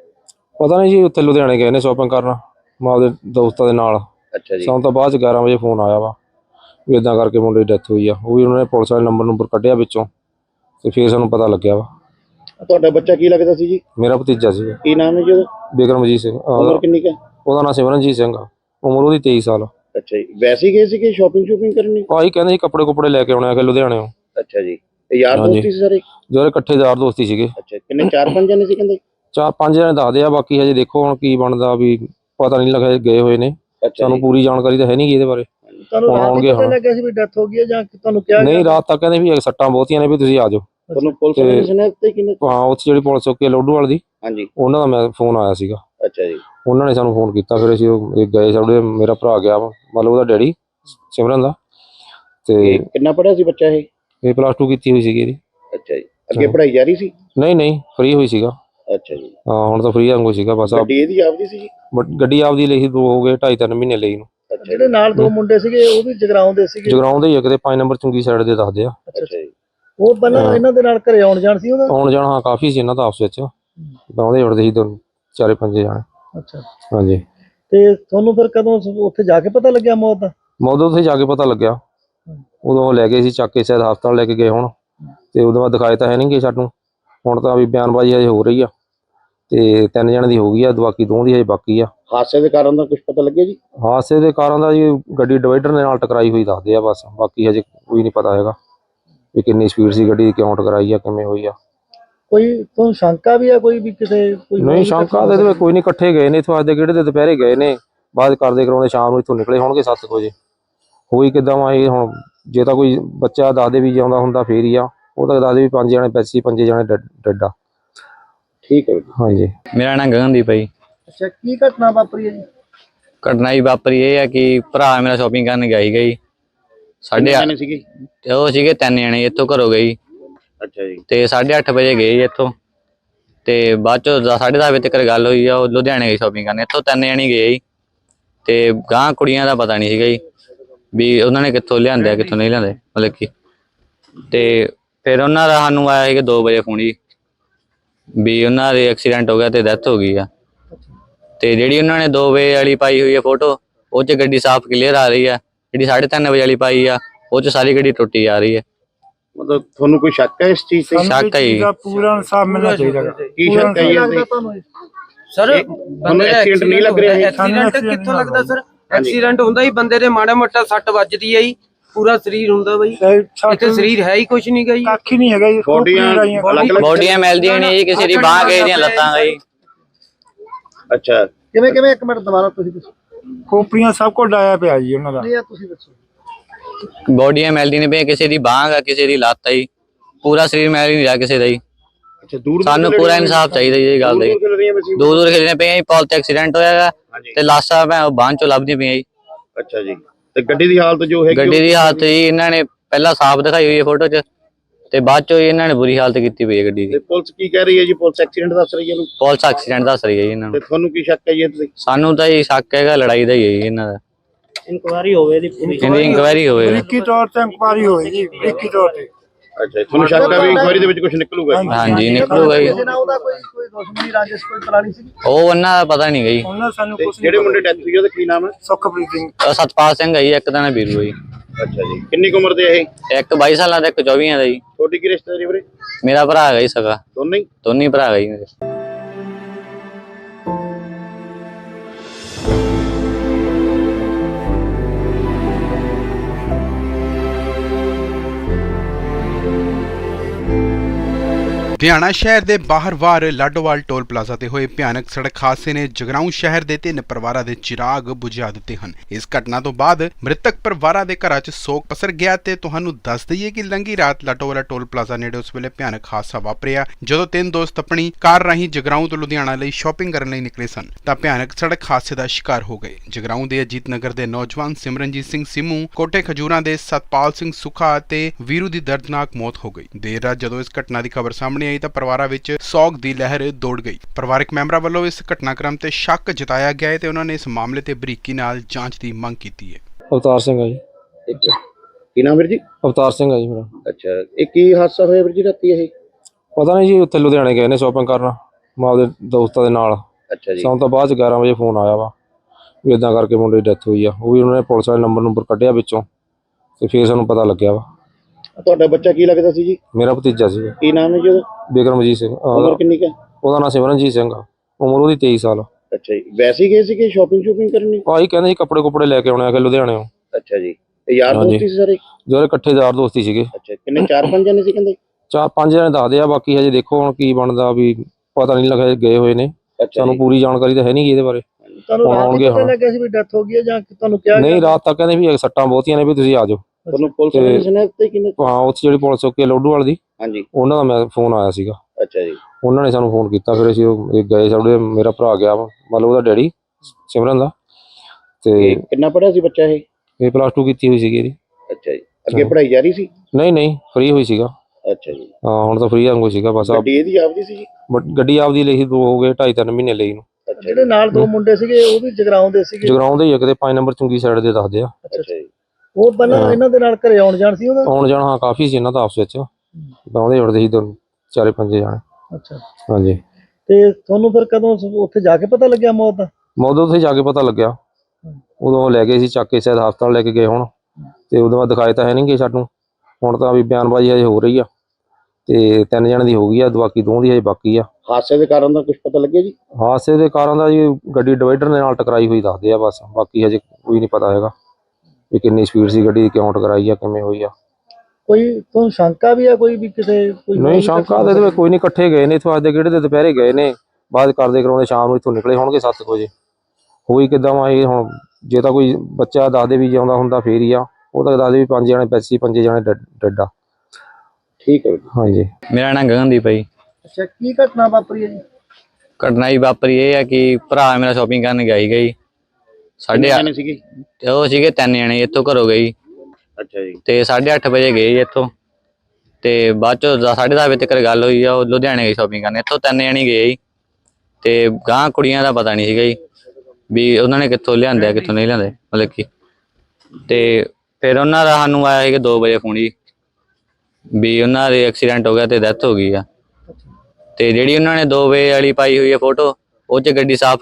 S2: ਪਤਾ ਨਹੀਂ ਜੀ ਉੱਥੇ ਲੁਧਿਆਣੇ ਗਏ ਨੇ ਸ਼ਾਪਿੰਗ ਕਰਨ। ਮੈਂ ਆਪਦੇ ਦੋਸਤਾਂ ਦੇ ਨਾਲ।
S3: ਅੱਛਾ ਜੀ।
S2: ਸਾਨੂੰ ਤਾਂ ਬਾਅਦ ਚ 11 ਵਜੇ ਫੋਨ ਆਇਆ ਵਾ ਵੀ ਇਦਾਂ ਕਰਕੇ ਮੁੰਡੇ ਦੀ ਡੈਥ ਹੋਈ ਆ। ਉਹ ਵੀ ਉਹਨਾਂ ਨੇ ਪੁਲਿਸ ਵਾਲੇ ਨੰਬਰ ਨੰਬਰ ਕੱਢਿਆ ਵਿੱਚੋਂ। ਤੇ ਫਿਰ ਸਾਨੂੰ ਪਤਾ ਲੱਗਿਆ ਵਾ।
S3: ਤੁਹਾਡਾ ਬੱਚਾ ਕੀ ਲੱਗਦਾ ਸੀ ਜੀ?
S2: ਮੇਰਾ ਭਤੀਜਾ ਸੀ।
S3: ਕੀ ਨਾਮ ਹੈ ਜੀ ਉਹਦਾ?
S2: ਬਿਕਰਮਜੀਤ ਸਿੰਘ।
S3: ਉਮਰ
S2: ਅਹ
S3: ਕਿੰਨੀ ਕੁ ਹੈ?
S2: ਉਹਦਾ ਨਾਮ ਸਿਮਰਨਜੀਤ ਸਿੰਘ ਆ। ਉਮਰ ਉਹਦੀ 23 ਸਾਲ
S3: ਅੱਛਾ ਜੀ। ਵੈਸੇ ਹੀ ਗਏ ਸੀ ਕਿ ਸ਼ਾਪਿੰਗ ਸ਼ੂਪਿੰਗ ਕਰਨੀ
S2: ਭਾਈ ਕਹਿੰਦੇ ਸੀ ਕੱਪੜੇ ਕੁਪੜੇ ਲੈ ਕੇ ਆਉਣੇ ਆ ਕਿ ਲੁਧਿਆਣੇੋਂ
S3: ਅੱਛਾ ਜੀ। ਤੇ ਯਾਰ
S2: ਹਾਂਜੀ।
S3: ਦੋਸਤੀ ਸੀ ਸਾਰੇ?
S2: ਜਿਹੜੇ ਇਕੱਠੇ ਯਾਰ ਦੋਸਤੀ ਸੀਗੇ।
S3: ਅੱਛਾ ਕਿੰਨੇ? ਚਾਰ ਪੰਜ ਜਣੇ ਸੀ ਕਹਿੰਦੇ?
S2: ਚਾਰ ਪੰਜ ਜਣੇ ਦੱਸਦੇ ਆ ਬਾਕੀ ਹਜੇ ਦੇਖੋ ਹੁਣ ਕੀ ਬਣਦਾ ਵੀ ਪਤਾ ਨਹੀਂ ਲੱਗਾ ਗਏ ਹੋਏ ਨੇ।
S3: ਅੱਛਾ
S2: ਸਾਨੂੰ
S3: ਜੀ
S2: ਪੂਰੀ ਜਾਣਕਾਰੀ ਤਾਂ ਹੈ ਨਹੀਂ ਗੀ ਇਹਦੇ ਬਾਰੇ।
S4: ਤੁਹਾਨੂੰ
S2: ਹੁਣ
S4: ਰਾਤ
S2: ਆਉਣਗੇ
S4: ਹੀ ਪਤਾ
S2: ਹੁਣ।
S4: ਲੱਗਿਆ ਸੀ ਵੀ ਡੈਥ ਹੋ ਗਈ ਹੈ ਜਾਂ ਤੁਹਾਨੂੰ ਕਿਹਾ
S2: ਨਹੀਂ? ਰਾਤ ਤੱਕ ਕਹਿੰਦੇ ਵੀ ਸੱਟਾਂ ਬਹੁਤੀਆਂ ਨੇ ਵੀ ਤੁਸੀਂ ਆ ਜਾਓ।
S3: ਤੁਹਾਨੂੰ ਪੁਲਿਸ
S2: ਤੇ-
S3: ਸੁਣਿਆ ਤੇ ਕਿੰਨੇ
S2: ਹਾਂ ਉੱਥੇ ਜਿਹੜੀ ਪੁਲਿਸ ਚੌਕੀ ਆ ਲੋਡੂਵਾਲ ਦੀ
S3: ਹਾਂਜੀ।
S2: ਉਹਨਾਂ ਦਾ ਮੈਂ ਫੋਨ ਆਇਆ ਸੀਗਾ।
S3: ਅੱਛਾ ਜੀ।
S2: ਉਹਨਾਂ ਨੇ ਸਾਨੂੰ ਫੋਨ ਕੀਤਾ ਫਿਰ ਅਸੀਂ ਉਹ ਇਹ ਗਏ ਸਾਡੇ ਮੇਰਾ ਭਰਾ ਗਿਆ ਵਾ ਮਤਲਬ ਉਹਦਾ ਡੈਡੀ ਸਿਮਰਨ ਦਾ। ਤੇ
S3: ਕਿੰਨਾ ਪੜਿਆ ਸੀ ਬੱਚਾ ਇਹ?
S2: ਇਹ ਪਲੱਸ 2 ਕੀਤੀ ਹੋਈ ਸੀਗੀ ਇਹਦੀ।
S3: ਅੱਛਾ ਜੀ। ਅੱਗੇ
S2: ਹਾਂ।
S3: ਪੜ੍ਹਾਈ ਜਾਰੀ ਸੀ?
S2: ਨਹੀਂ ਨਹੀਂ ਫ੍ਰੀ ਹੋਈ ਸੀਗਾ।
S3: ਅੱਛਾ ਜੀ।
S2: ਹਾਂ ਹੁਣ ਤਾਂ ਫ੍ਰੀ ਵਾਂਗੂ ਸੀਗਾ ਬਸ ਆ।
S3: ਗੱਡੀ ਇਹਦੀ ਆਪਦੀ ਸੀ ਜੀ
S2: ਗੱਡੀ ਆਪਦੀ ਲਈ ਸੀ ਦੋ ਹੋ ਗਏ ਢਾਈ ਤਿੰਨ ਮਹੀਨੇ ਲਈ ਨੂੰ।
S3: ਅੱਛਾ।
S4: ਜਿਹੜੇ ਨਾਲ ਦੋ ਮੁੰਡੇ ਸੀਗੇ ਉਹ ਵੀ ਜਗਰਾਉਂ ਦੇ ਸੀਗੇ?
S2: ਜਗਰਾਉਂ ਦੇ ਹੀ ਆ ਕਿਤੇ 5 ਨੰਬਰ ਚੁੰਗੀ ਸਾਈਡ ਦੇ ਦੱਸਦੇ ਆ।
S3: ਅੱਛਾ ਜੀ।
S4: ਉਹ ਪਹਿਲਾਂ
S2: ਹਾਂ।
S4: ਇਹਨਾਂ ਦੇ ਨਾਲ ਘਰੇ ਆਉਣ ਜਾਣ ਸੀ ਉਹਦਾ?
S2: ਆਉਣ ਜਾਣਾ ਹਾਂ ਕਾਫੀ ਸੀ ਇਹਨਾਂ ਦਾ ਆਪਸ ਵਿੱਚ। ਬਾਉਂਦੇ ਉੜਦੇ ਸੀ ਦੋ ਚਾਰੇ ਪੰਜੇ ਜਾਣੇ।
S4: ਅੱਛਾ।
S2: ਹਾਂਜੀ।
S4: ਤੇ ਤੁਹਾਨੂੰ ਫਿਰ ਕਦੋਂ ਸ- ਉੱਥੇ ਜਾ ਕੇ ਪਤਾ ਲੱਗਿਆ ਮੌਤ ਦਾ?
S2: ਮੌਦੋਂ ਉੱਥੇ ਜਾ ਕੇ ਪਤਾ ਲੱਗਿਆ। ਉਦੋਂ ਉਹ ਲੈ ਗਏ ਸੀ ਚੱਕ ਕੇ ਸ਼ਾਇਦ ਹਸਪਤਾਲ ਲੈ ਕੇ ਗਏ ਹੁਣ। ਤੇ ਉਦੋਂ ਬਾਅਦ ਦਿਖਾਏ ਤਾਂ ਹੈ ਨਹੀਂਗੇ ਸਾਨੂੰ। ਹੁਣ ਤਾਂ ਵੀ ਬਿਆਨਬਾਜ਼ੀ ਹਜੇ ਹੋ ਰਹੀ ਆ। ਤੇ ਤਿੰਨ ਜਣਿਆਂ ਦੀ ਹੋ ਗਈ ਆ ਬਾਕੀ ਦੋ ਦੀ ਹਜੇ ਬਾਕੀ ਆ।
S3: ਹਾਦਸੇ ਦੇ ਕਾਰਨ ਦਾ ਕੁਝ ਪਤਾ ਲੱਗਿਆ ਜੀ?
S2: ਹਾਦਸੇ ਦੇ ਕਾਰਨ ਦਾ ਜੀ ਗੱਡੀ ਡਿਵਾਈਡਰ ਦੇ ਨਾਲ ਟਕਰਾਈ ਹੋਈ ਦੱਸਦੇ ਆ ਬਸ। ਬਾਕੀ ਹਜੇ ਕੋਈ ਨਹੀਂ ਪਤਾ ਹੈਗਾ। ਵੀ ਕਿੰਨੀ ਸਪੀਡ ਸੀ ਗੱਡੀ ਕਿਉਂ ਟਕਰਾਈ ਆ ਕਿਵੇਂ ਹੋਈ ਆ।
S4: ਕੋਈ ਤੁਹਾਨੂੰ ਸ਼ੰਕਾ ਵੀ ਆ ਕੋਈ ਵੀ ਕਿਸੇ ਕੋਈ
S2: ਨਹੀਂ ਸ਼ੰਕਾ ਤੇ ਕੋਈ ਨਹੀਂ ਇਕੱਠੇ ਗਏ ਨੇ ਇੱਥੋਂ ਅੱਜ ਦੇ ਕਿਹੜੇ ਦੇ ਦੁਪਹਿਰੇ ਗਏ ਨੇ ਬਾਅਦ ਕਰਦੇ ਕਰਾਉਂਦੇ ਸ਼ਾਮ ਨੂੰ ਇੱਥੋਂ ਨਿਕਲੇ ਹੋਣਗੇ 7 ਵਜੇ। ਹੋਈ ਕਿਦਾਂ ਵਾ ਇਹ ਹੁਣ ਜੇ ਤਾਂ ਕੋਈ ਬੱਚਾ ਦੱਸਦੇ ਵੀ ਜਿਉਂਦਾ ਹੁੰਦਾ ਫੇਰ ਹੀ ਆ ਉਹ ਤਾਂ ਦੱਸਦੇ ਵੀ ਪੰਜ ਜਣੇ ਪੈਸੀ ਪੰਜੇ ਜਣੇ ਡੱਡਾ
S3: ਠੀਕ ਹੈ। ਜੀ।
S2: ਹਾਂਜੀ।
S5: ਮੇਰਾ ਨਾਂ ਗਗਨਦੀਪ ਹੈ ਜੀ।
S4: ਅੱਛਾ ਕੀ ਘਟਨਾ ਵਾਪਰੀ ਹੈ ਜੀ?
S5: ਘਟਨਾ ਹੀ ਵਾਪਰੀ ਇਹ ਹੈ ਕਿ ਭਰਾ ਮੇਰਾ ਸ਼ਾਪਿੰਗ ਕਰਨ ਗਿਆ ਸੀਗਾ ਜੀ। ਸਾਢੇ
S3: ਕਿੰਨੇ ਸੀਗੇ?
S5: ਤੇ ਉਹ ਸੀਗੇ ਤਿੰਨ ਜਣੇ ਇੱਥੋਂ ਘਰੋਂ ਗਏ ਜੀ।
S3: ਅੱਛਾ ਜੀ।
S5: ਤੇ 8:30 ਵਜੇ ਗਏ ਜੀ ਇੱਥੋਂ। ਤੇ ਬਾਅਦ ਚ 10:30 ਵਜੇ ਤੱਕ ਗੱਲ ਹੋਈ ਆ ਉਹ ਲੁਧਿਆਣੇ ਗਈ ਸ਼ਾਪਿੰਗ ਕਰਨ। ਇੱਥੋਂ ਤਿੰਨ ਜਣੇ ਗਏ ਜੀ। ਤੇ ਗਾਂ ਕੁੜੀਆਂ ਦਾ ਪਤਾ ਨਹੀਂ ਸੀਗਾ ਜੀ ਵੀ ਉਹਨਾਂ ਨੇ ਕਿੱਥੋਂ ਲਿਆਂਦੇ ਕਿੱਥੋਂ ਨਹੀਂ ਲਿਆਂਦੇ ਮਤਲਬ ਕਿ। ਤੇ ਫਿਰ ਉਹਨਾਂ ਦਾ ਸਾਨੂੰ ਆਇਆ ਸੀਗਾ 2 ਵਜੇ ਫੋਨ ਜੀ ਵੀ ਉਹਨਾਂ ਦੇ ਐਕਸੀਡੈਂਟ ਹੋ ਗਿਆ ਤੇ ਡੈਥ ਹੋ ਗਈ ਆ। ਤੇ ਜਿਹੜੀ ਉਹਨਾਂ ਨੇ 2 ਵਜੇ ਵਾਲੀ ਪਾਈ ਹੋਈ ਹੈ ਫੋਟੋ ਉਹ 'ਚ ਗੱਡੀ ਸਾਫ਼ ਕਲੀਅਰ ਆ ਰਹੀ ਆ। ਜਿਹੜੀ 3:30 ਵਜੇ ਵਾਲੀ ਪਾਈ ਆ ਉਹ 'ਚ ਸਾਰੀ ਗੱਡੀ ਟੁੱਟੀ ਆ ਰਹੀ ਹੈ।
S3: ਮਤਲਬ ਤੁਹਾਨੂੰ ਕੋਈ ਸ਼ੱਕ ਹੈ ਇਸ ਚੀਜ਼ ਤੇ?
S5: ਸ਼ੱਕ ਹੈ ਜੀ।
S6: ਦਾ ਪੂਰਾ ਇਨਸਾਫ ਮਿਲਣਾ ਚਾਹੀਦਾ। ਗਾ।
S3: ਕੀ
S6: ਪੂਰਾ
S3: ਸ਼ੱਕ ਹੈ ਜੀ?
S7: ਸਰ
S3: ਇਹ ਤੁਹਾਨੂੰ accident ਨਹੀਂ ਲੱਗ ਰਿਹਾ ਇਹ?
S7: ਐਕਸੀਡੈਂਟ
S6: ਸਾਨੂੰ
S7: ਕਿੱਥੋਂ ਲੱਗਦਾ ਸਰ। ਐਕਸੀਡੈਂਟ ਹੁੰਦਾ ਹੀ ਬੰਦੇ ਦੇ ਮਾੜਾ ਮੋਟਾ ਸੱਟ ਵੱਜਦੀ ਹੈ ਜੀ। ਪੂਰਾ ਸਰੀਰ ਹੁੰਦਾ ਬਈ। ਇੱਥੇ ਸਰੀਰ ਹੈ ਹੀ ਕੁਝ ਨਹੀਂ ਗਈ
S6: ਕੱਖ ਹੀ ਨਹੀਂ ਹੈਗਾ ਜੀ।
S3: ਬੋਡੀਆਂ
S6: ਖੋਪੜੀਆਂ ਰਾਹੀਆਂ
S3: ਅਲੱਗ ਅਲੱਗ
S5: ਬੋਡੀਆਂ ਮਿਲਦੀਆਂ ਨਹੀਂ ਜੀ ਕਿਸੇ ਦੀ ਬਾਹ ਕਿਸੇ ਦੀਆਂ ਲੱਤਾਂ ਗਈ
S3: ਅੱਛਾ।
S4: ਕਿਵੇਂ ਕਿਵੇਂ ਇੱਕ ਮਿੰਟ ਦੁਬਾਰਾ ਤੁਸੀਂ ਦੱਸੋ।
S6: ਖੋਪੜੀਆਂ ਸਭ ਕੁਝ ਡਾਇਆ ਪਿਆ ਜੀ ਉਹਨਾਂ ਦਾ।
S4: ਨਹੀਂ ਆ ਤੁਸੀਂ ਦੱਸੋ।
S5: ਬੋਡੀਆਂ ਮਿਲਦੀਆਂ ਨਹੀਂ ਪਈਆਂ ਕਿਸੇ ਦੀ ਬਾਹ ਆ ਕਿਸੇ ਦੀ ਲੱਤ ਆ ਜੀ। ਪੂਰਾ ਸਰੀਰ ਮਿਲ ਨਹੀਂ ਰਿਹਾ ਕਿਸੇ ਦਾ ਜੀ।
S3: ਅੱਛਾ ਦੂਰ
S5: ਸਾਨੂੰ ਪੂਰਾ ਇਨਸਾਫ ਚਾਹੀਦਾ ਜੀ ਇਹ ਗੱਲ ਦਾ ਜੀ।
S3: ਦੂਰ
S5: ਦੂਰ ਖੇਡਣੇ ਪਏ ਜੀ ਪੌਲ ਤੇ ਐਕਸੀਡੈਂਟ ਹੋਇਆ ਤੇ ਲਾਸ਼ਾਂ ਮੈਂ ਬਾਂਹ ਚੋਂ ਲੱਭਦੀਆਂ ਪਈਆਂ ਜੀ।
S3: ਅੱਛਾ ਜੀ। ਤੇ ਗੱਡੀ ਦੀ ਹਾਲਤ ਜੋ ਹੈਗੀ
S5: ਗੱਡੀ ਦੀ ਹਾਲਤ ਜੀ ਇਹਨਾਂ ਨੇ ਪਹਿਲਾਂ ਸਾਫ਼ ਦਿਖਾਈ ਹੋਈ ਹੈ ਫੋਟੋ 'ਚ। ਤੇ ਬਾਅਦ ਚੋਂ ਇਹਨਾਂ ਨੇ ਬੁਰੀ ਹਾਲਤ ਕੀਤੀ ਪਈ ਹੈ ਗੱਡੀ
S3: ਤੇ
S5: ਦੀ
S3: ਪੁਲਿਸ ਕੀ ਕਹਿ ਰਹੀ ਹੈ ਜੀ? ਪੁਲਿਸ ਐਕਸੀਡੈਂਟ ਦੱਸ ਰਹੀ ਹੈ ਇਹਨੂੰ?
S5: ਪੁਲਿਸ ਐਕਸੀਡੈਂਟ ਦੱਸ ਰਹੀ ਹੈ ਜੀ ਇਹਨਾਂ
S3: ਤੇ
S5: ਨੂੰ
S3: ਤੁਹਾਨੂੰ ਕੀ ਸ਼ੱਕ ਹੈ ਜੀ ਇਹ ਤੁਸੀਂ
S5: ਸਾਨੂੰ ਤਾਂ ਜੀ ਸ਼ੱਕ ਹੈਗਾ ਲੜਾਈ ਦਾ ਹੀ ਹੈ ਜੀ ਇਹਨਾਂ ਦਾ।
S4: ਇਨਕੁਆਰੀ ਹੋਵੇ ਦੀ
S5: ਇਹਦੀ ਇਨਕੁਆਇਰੀ ਹੋਵੇ।
S6: ਬਰੀਕੀ ਤੌਰ ਤੇ ਇਨਕੁਆਰੀ ਹੋਈ ਜੀ ਬਰੀਕੀ ਤੌਰ ਤੇ।
S3: ਅੱਛਾ ਤੁਹਾਨੂੰ ਸ਼ੱਕ ਹੈ ਵੀ ਇਨਕੁਆਇਰੀ ਦੇ ਵਿੱਚ ਕੁਝ ਨਿਕਲੂਗਾ ਜੀ?
S5: ਹਾਂਜੀ ਨਿਕਲੂਗਾ ਜੀ।
S4: ਉਹਦਾ ਕੋਈ ਕੋਈ ਦੁਸ਼ਮਣੀ ਰਾਜਸ ਕੋਈ ਪੁਰਾਣੀ ਸੀ
S5: ਉਹ ਉਹਨਾਂ ਦਾ ਪਤਾ ਨਹੀਂ ਗਈ
S6: ਉਹਨਾਂ ਸਾਨੂੰ
S3: ਤੇ
S6: ਕੁਝ
S3: ਜਿਹੜੇ ਮੁੰਡੇ ਡੈਥ ਹੋਈ ਉਹਦਾ ਕੀ ਨਾਮ ਹੈ
S6: ਸੁਖਪ੍ਰੀਤ ਸਿੰਘ।
S5: ਸਤਪਾਲ ਸਿੰਘ ਹੈ ਜੀ ਇੱਕ ਦਾ ਨਾਂ ਵੀਰੂ ਹੈ ਜੀ।
S3: ਅੱਛਾ ਜੀ। ਕਿੰਨੀ ਕੁ ਉਮਰ ਦੇ ਇਹ?
S5: ਇੱਕ 22 ਸਾਲਾਂ ਦਾ ਇੱਕ 24 ਦਾ ਜੀ।
S3: ਛੋਟੀ ਕੀ ਰਿਸ਼ਤੇਦਾਰੀ ਵੀਰੇ?
S5: ਮੇਰਾ ਭਰਾ ਹੈਗਾ ਜੀ ਸਗਾ।
S3: ਦੋਨੇ ਹੀ?
S5: ਦੋਨੇ ਭਰਾ ਹੈਗਾ ਜੀ ਮੇਰੇ।
S1: ਲੁਧਿਆਣਾ ਸ਼ਹਿਰ ਦੇ ਬਾਹਰ-ਬਾਹਰ ਲਾਡੋਵਾਲ ਟੋਲ ਪਲਾਜ਼ਾ ਤੇ ਹੋਏ ਭਿਆਨਕ ਸੜਕ ਹਾਦਸੇ ਨੇ ਜਗਰਾਉਂ ਸ਼ਹਿਰ ਦੇ ਤਿੰਨ ਪਰਿਵਾਰਾਂ ਦੇ ਚਿਰਾਗ ਬੁਝਾ ਦਿੱਤੇ ਹਨ। ਇਸ ਘਟਨਾ ਤੋਂ ਬਾਅਦ ਮ੍ਰਿਤਕ ਪਰਿਵਾਰਾਂ ਦੇ ਘਰਾਂ 'ਚ ਸੋਗ ਪਸਰ ਗਿਆ ਤੇ ਤੁਹਾਨੂੰ ਦੱਸ ਦਈਏ ਕਿ ਲੰਗੀ ਰਾਤ ਲਾਡੋਵਾਲਾ ਟੋਲ ਪਲਾਜ਼ਾ ਨੇੜੇ ਉਸ ਵੇਲੇ ਭਿਆਨਕ ਹਾਦਸਾ ਵਾਪਰਿਆ, ਜਦੋਂ ਤਿੰਨ ਦੋਸਤ ਆਪਣੀ ਕਾਰ ਰਾਹੀਂ ਜਗਰਾਉਂ ਤੋਂ ਲੁਧਿਆਣਾ ਲਈ ਸ਼ਾਪਿੰਗ ਕਰਨ ਲਈ ਨਿਕਲੇ ਸਨ, ਤਾਂ ਭਿਆਨਕ ਸੜਕ ਹਾਦਸੇ ਦਾ ਸ਼ਿਕਾਰ ਹੋ ਗਏ। ਜਗਰਾਉਂ ਦੇ ਅਜੀਤ ਨਗਰ ਦੇ ਨੌਜਵਾਨ ਸਿਮਰਨਜੀਤ ਸਿੰਘ ਸਿਮੂ ਕੋਟੇ ਖਜੂਰਾਂ ਦੇ ਸਤਪਾਲ ਸਿੰਘ ਸੁਖਾ ਅਤੇ ਵੀਰੂ ਦੀ ਦਰਦਨਾਕ ਮੌਤ ਹੋ ਗਈ। ਦੇਰ ਰਾਤ ਜਦੋਂ ਇਸ ਘਟਨਾ ਦੀ ਖਬਰ ਸਾਹਮਣੇ ਆਈ ਤਾਂ ਪਰਿਵਾਰਾਂ ਵਿੱਚ ਸੋਗ ਦੀ ਲਹਿਰ ਦੌੜ ਗਈ। ਪਰਿਵਾਰਕ ਮੈਂਬਰਾਂ ਵੱਲੋਂ ਇਸ ਘਟਨਾਕ੍ਰਮ ਤੇ ਸ਼ੱਕ ਜਤਾਇਆ ਗਿਆ ਹੈ ਤੇ ਉਹਨਾਂ ਨੇ ਇਸ ਮਾਮਲੇ ਤੇ ਬਰੀਕੀ ਨਾਲ ਜਾਂਚ ਦੀ ਮੰਗ ਕੀਤੀ ਹੈ।
S2: ਅਵਤਾਰ ਸਿੰਘ ਆ ਜੀ।
S3: ਕੀ ਨਾਮ ਵੀਰ ਜੀ?
S2: ਅਵਤਾਰ ਸਿੰਘ ਆ ਜੀ ਮੇਰਾ।
S3: ਅੱਛਾ। ਇਹ ਕੀ ਹਾਦਸਾ ਹੋਇਆ ਵੀਰ ਜੀ ਰਾਤੀ ਇਹ?
S2: ਪਤਾ ਨਹੀਂ ਜੀ ਉੱਥੇ ਲੁਧਿਆਣੇ ਗਏ ਨੇ ਸ਼ਾਪਿੰਗ ਕਰਨ। ਮੈਂ ਆਪਦੇ ਦੋਸਤਾਂ ਦੇ ਨਾਲ।
S3: ਅੱਛਾ ਜੀ।
S2: ਸਾਨੂੰ ਤਾਂ ਬਾਅਦ ਚ 11 ਵਜੇ ਫੋਨ ਆਇਆ ਵਾ ਵੀ ਇਦਾਂ ਕਰਕੇ ਮੁੰਡੇ ਦੀ ਡੈਥ ਹੋਈ ਆ। ਉਹ ਵੀ ਉਹਨਾਂ ਨੇ ਪੁਲਿਸ ਵਾਲੇ ਨੰਬਰ ਨੰਬਰ ਕੱਢਿਆ ਵਿੱਚੋਂ। ਤੇ ਫਿਰ ਸਾਨੂੰ ਪਤਾ ਲੱਗਿਆ ਵਾ।
S3: ਤੁਹਾਡਾ ਬੱਚਾ ਕੀ ਲੱਗਦਾ ਸੀ ਜੀ?
S2: ਮੇਰਾ ਭਤੀਜਾ ਸੀ।
S3: ਕੀ ਨਾਮ ਹੈ ਜੀ ਉਹਦਾ?
S2: ਬਿਕਰਮਜੀਤ ਸਿੰਘ
S3: ਉਮਰ ਕਿੰਨੀ ਕੁ ਹੈ?
S2: ਉਹਦਾ ਨਾਂ ਸਿਮਰਨਜੀਤ ਸਿੰਘ ਆ। ਉਮਰ ਉਹਦੀ 23 ਸਾਲ
S3: ਅੱਛਾ ਜੀ। ਵੈਸੇ ਹੀ ਗਏ ਸੀ ਕਿ ਸ਼ਾਪਿੰਗ ਸ਼ੂਪਿੰਗ ਕਰਨੀ
S2: ਭਾਈ ਕਹਿੰਦੇ ਸੀ ਕੱਪੜੇ ਕੁਪੜੇ ਲੈ ਕੇ ਆਉਣੇ ਆ ਕਿ ਲੁਧਿਆਣੇੋਂ
S3: ਅੱਛਾ ਜੀ। ਤੇ ਯਾਰ
S2: ਹਾਂਜੀ।
S3: ਦੋਸਤੀ ਸੀ ਸਾਰੇ?
S2: ਜਿਹੜੇ ਇਕੱਠੇ ਯਾਰ ਦੋਸਤੀ ਸੀਗੇ।
S3: ਅੱਛਾ ਕਿੰਨੇ? ਚਾਰ ਪੰਜ ਜਣੇ ਸੀ ਕਹਿੰਦੇ?
S2: ਚਾਰ ਪੰਜ ਜਣੇ ਦੱਸਦੇ ਆ ਬਾਕੀ ਹਜੇ ਦੇਖੋ ਹੁਣ ਕੀ ਬਣਦਾ ਵੀ ਪਤਾ ਨਹੀਂ ਲੱਗਾ ਗਏ ਹੋਏ ਨੇ।
S3: ਅੱਛਾ
S2: ਸਾਨੂੰ
S3: ਜੀ
S2: ਪੂਰੀ ਜਾਣਕਾਰੀ ਤਾਂ ਹੈ ਨਹੀਂ ਗੀ ਇਹਦੇ ਬਾਰੇ।
S4: ਤੁਹਾਨੂੰ
S2: ਹੁਣ
S4: ਰਾਤ
S2: ਆਉਣਗੇ
S4: ਹੀ ਪਤਾ
S2: ਹੁਣ।
S4: ਲੱਗਿਆ ਸੀ ਵੀ ਡੈਥ ਹੋ ਗਈ ਹੈ ਜਾਂ ਤੁਹਾਨੂੰ ਕਿਹਾ
S2: ਨਹੀਂ? ਰਾਤ ਤੱਕ ਕਹਿੰਦੇ ਵੀ ਸੱਟਾਂ ਬਹੁਤੀਆਂ ਨੇ ਵੀ ਤੁਸੀਂ ਆ ਜਾਓ।
S3: ਤੁਹਾਨੂੰ ਪੁਲਿਸ ਨੇ ਸੁਣਿਆ ਤੇ ਕਿੰਨੇ
S2: ਹਾਂ ਉੱਥੇ ਜਿਹੜੀ ਪੁਲਿਸ ਚੌਕੀ ਲੋਡੂਵਾਲ ਦੀ
S3: ਹਾਂਜੀ।
S2: ਉਹਨਾਂ ਦਾ ਮੈਂ ਫੋਨ ਆਇਆ ਸੀਗਾ।
S3: ਅੱਛਾ ਜੀ।
S2: ਉਹਨਾਂ ਨੇ ਸਾਨੂੰ ਫੋਨ ਕੀਤਾ ਫਿਰ ਅਸੀਂ ਉਹ ਇਹ ਗਏ ਸਾਡੇ ਮੇਰਾ ਭਰਾ ਗਿਆ ਵਾ, ਮਤਲਬ ਉਹਦਾ ਡੈਡੀ ਸਿਮਰਨ ਦਾ। ਤੇ
S3: ਕਿੰਨਾ ਪੜਿਆ ਸੀ ਬੱਚਾ ਇਹ?
S2: ਇਹ ਪਲੱਸ 2 ਕੀਤੀ ਹੋਈ ਸੀਗੀ ਇਹਦੀ।
S3: ਅੱਛਾ ਜੀ। ਅੱਗੇ
S2: ਹਾਂ।
S3: ਪੜ੍ਹਾਈ ਜਾਰੀ ਸੀ?
S2: ਨਹੀਂ ਨਹੀਂ ਫ੍ਰੀ ਹੋਈ ਸੀਗਾ।
S3: ਅੱਛਾ ਜੀ।
S2: ਹਾਂ ਹੁਣ ਤਾਂ ਫ੍ਰੀ ਵਾਂਗੂ ਸੀਗਾ ਬਸ ਆ
S3: ਗੱਡੀ ਇਹਦੀ ਆਪਦੀ ਸੀ ਜੀ?
S2: ਬਟ ਗੱਡੀ ਆਪਦੀ ਲਈ ਸੀ ਦੋ ਹੋ ਗਏ ਢਾਈ ਤਿੰਨ ਮਹੀਨੇ ਲਈ ਨੂੰ
S3: ਅੱਛਾ
S4: ਜਿਹੜੇ ਨਾਲ ਦੋ ਮੁੰਡੇ ਸੀਗੇ ਉਹ ਵੀ ਜਗਰਾਉਂ ਦੇ ਸੀਗੇ?
S2: ਜਗਰਾਉਂ ਦੇ ਹੀ ਆ ਕਿਤੇ 5 ਨੰਬਰ ਚੁੰਗੀ ਸਾਈਡ ਦੇ ਦੱਸਦੇ ਆ।
S3: ਅੱਛਾ ਜੀ।
S4: ਉਹ ਪਹਿਲਾਂ
S2: ਹਾਂ।
S4: ਇਹਨਾਂ ਦੇ ਨਾਲ ਘਰੇ ਆਉਣ ਜਾਣ ਸੀ ਉਹਦਾ
S2: ਆਉਣ ਜਾਣਾ ਹਾਂ ਕਾਫੀ ਸੀ ਇਹਨਾਂ ਦਾ ਆਪਸ ਵਿੱਚ। ਬਾਉਂਦੇ ਉੜਦੇ ਸੀ ਦੋ ਚਾਰੇ ਪੰਜੇ ਜਾਣੇ।
S4: ਅੱਛਾ।
S2: ਹਾਂਜੀ।
S4: ਤੇ ਤੁਹਾਨੂੰ ਫਿਰ ਕਦੋਂ ਉੱਥੇ ਜਾ ਕੇ ਪਤਾ ਲੱਗਿਆ ਮੌਤ ਦਾ?
S2: ਮੌਦੋਂ ਉੱਥੇ ਜਾ ਕੇ ਪਤਾ ਲੱਗਿਆ। ਉਦੋਂ ਲੈ ਗਏ ਸੀ ਚੱਕ ਕੇ ਸ਼ਾਇਦ ਹਸਪਤਾਲ ਲੈ ਕੇ ਗਏ ਹੁਣ। ਤੇ ਉਦੋਂ ਬਾਅਦ ਦਿਖਾਏ ਤਾਂ ਹੈ ਨਹੀਂਗੇ ਸਾਨੂੰ। ਹੁਣ ਤਾਂ ਵੀ ਬਿਆਨਬਾਜ਼ੀ ਹਜੇ ਹੋ ਰਹੀ ਆ। ਤੇ ਤਿੰਨ ਜਣੇ ਦੀ ਹੋ ਗਈ ਆ ਬਾਕੀ ਦੋ ਦੀ ਹਜੇ ਬਾਕੀ ਆ।
S3: ਹਾਦਸੇ ਦੇ ਕਾਰਨ ਦਾ ਕੁਝ ਪਤਾ ਲੱਗਿਆ ਜੀ?
S2: ਹਾਦਸੇ ਦੇ ਕਾਰਨ ਦਾ ਜੀ ਗੱਡੀ ਡਿਵਾਈਡਰ ਦੇ ਨਾਲ ਟਕਰਾਈ ਹੋਈ ਦੱਸਦੇ ਆ ਬਸ। ਬਾਕੀ ਹਜੇ ਕੋਈ ਨਹੀਂ ਪਤਾ ਹੈਗਾ। ਵੀ ਕਿੰਨੀ ਸਪੀਡ ਸੀ ਗੱਡੀ ਦੀ ਕਿਉਂ ਟਕਰਾਈ ਆ ਕਿਵੇਂ ਹੋਈ ਆ।
S4: ਕੋਈ ਤੁਹਾਨੂੰ ਸ਼ੰਕਾ ਵੀ ਆ ਕੋਈ ਵੀ ਕਿਸੇ ਕੋਈ
S2: ਨਹੀਂ ਸ਼ੰਕਾ ਦੇ ਵਿੱਚ ਕੋਈ ਨਹੀਂ ਇਕੱਠੇ ਗਏ ਨੇ ਇੱਥੋਂ ਅੱਜ ਦੇ ਕਿਹੜੇ ਦੇ ਦੁਪਹਿਰੇ ਗਏ ਨੇ ਬਾਅਦ ਕਰਦੇ ਕਰਾਉਂਦੇ ਸ਼ਾਮ ਨੂੰ ਇੱਥੋਂ ਨਿਕਲੇ ਹੋਣਗੇ 7 ਵਜੇ। ਹੋਈ ਕਿਦਾਂ ਵਾ ਇਹ ਹੁਣ ਜੇ ਤਾਂ ਕੋਈ ਬੱਚਾ ਦੱਸਦੇ ਵੀ ਜਿਉਂਦਾ ਹੁੰਦਾ ਫੇਰ ਹੀ ਆ। ਉਹ ਤਾਂ ਦੱਸਦੇ ਵੀ ਪੰਜ ਜਣੇ ਪੈਸੀ ਪੰਜੇ ਜਣੇ ਡੈਡ- ਆ।
S3: ਠੀਕ ਹੈ।
S2: ਹਾਂਜੀ।
S5: ਮੇਰਾ ਨਾਂ ਗਗਨਦੀਪ ਹੈ
S4: ਅੱਛਾ ਕੀ ਘਟਨਾ ਵਾਪਰੀ ਹੈ ਜੀ?
S5: ਘਟਨਾ ਹੀ ਵਾਪਰੀ ਇਹ ਹੈ ਕਿ ਭਰਾ ਮੇਰਾ ਸ਼ਾਪਿੰਗ ਕਰਨ ਗਿਆ ਸੀਗਾ ਜੀ। ਸਾਡੇ
S3: ਕਿੰਨੇ ਜਣੇ ਸੀਗੇ?
S5: ਤੇ ਉਹ ਸੀਗੇ ਤਿੰਨ ਜਣੇ ਇੱਥੋਂ ਘਰੋਂ ਗਏ ਜੀ।
S3: ਅੱਛਾ ਜੀ।
S5: ਤੇ 8:30 ਵਜੇ ਗਏ ਜੀ ਇੱਥੋਂ। ਤੇ ਬਾਅਦ ਚ 10:30 ਵਜੇ ਤੱਕ ਗੱਲ ਹੋਈ ਆ ਉਹ ਲੁਧਿਆਣੇ ਗਈ ਸ਼ਾਪਿੰਗ ਕਰਨ। ਇੱਥੋਂ ਤਿੰਨ ਜਣੇ ਗਏ ਜੀ। ਤੇ ਗਾਂ ਕੁੜੀਆਂ ਦਾ ਪਤਾ ਨਹੀਂ ਸੀਗਾ ਜੀ ਵੀ ਉਹਨਾਂ ਨੇ ਕਿੱਥੋਂ ਲਿਆਂਦੇ ਆ ਕਿੱਥੋਂ ਨਹੀਂ ਲਿਆਂਦੇ ਮਤਲਬ ਕਿ। ਤੇ ਫਿਰ ਉਹਨਾਂ ਦਾ ਸਾਨੂੰ ਆਇਆ ਸੀਗਾ 2 ਵਜੇ ਫੋਨ ਜੀ ਵੀ ਉਹਨਾਂ ਦੇ ਐਕਸੀਡੈਂਟ ਹੋ ਗਿਆ ਤੇ ਡੈਥ ਹੋ ਗਈ ਆ। ਤੇ ਜਿਹੜੀ ਉਹਨਾਂ ਨੇ 2 ਵਜੇ ਵਾਲੀ ਪਾਈ ਹੋਈ ਹੈ ਫੋਟੋ ਉਹ ਚ ਗੱਡੀ ਸਾਫ਼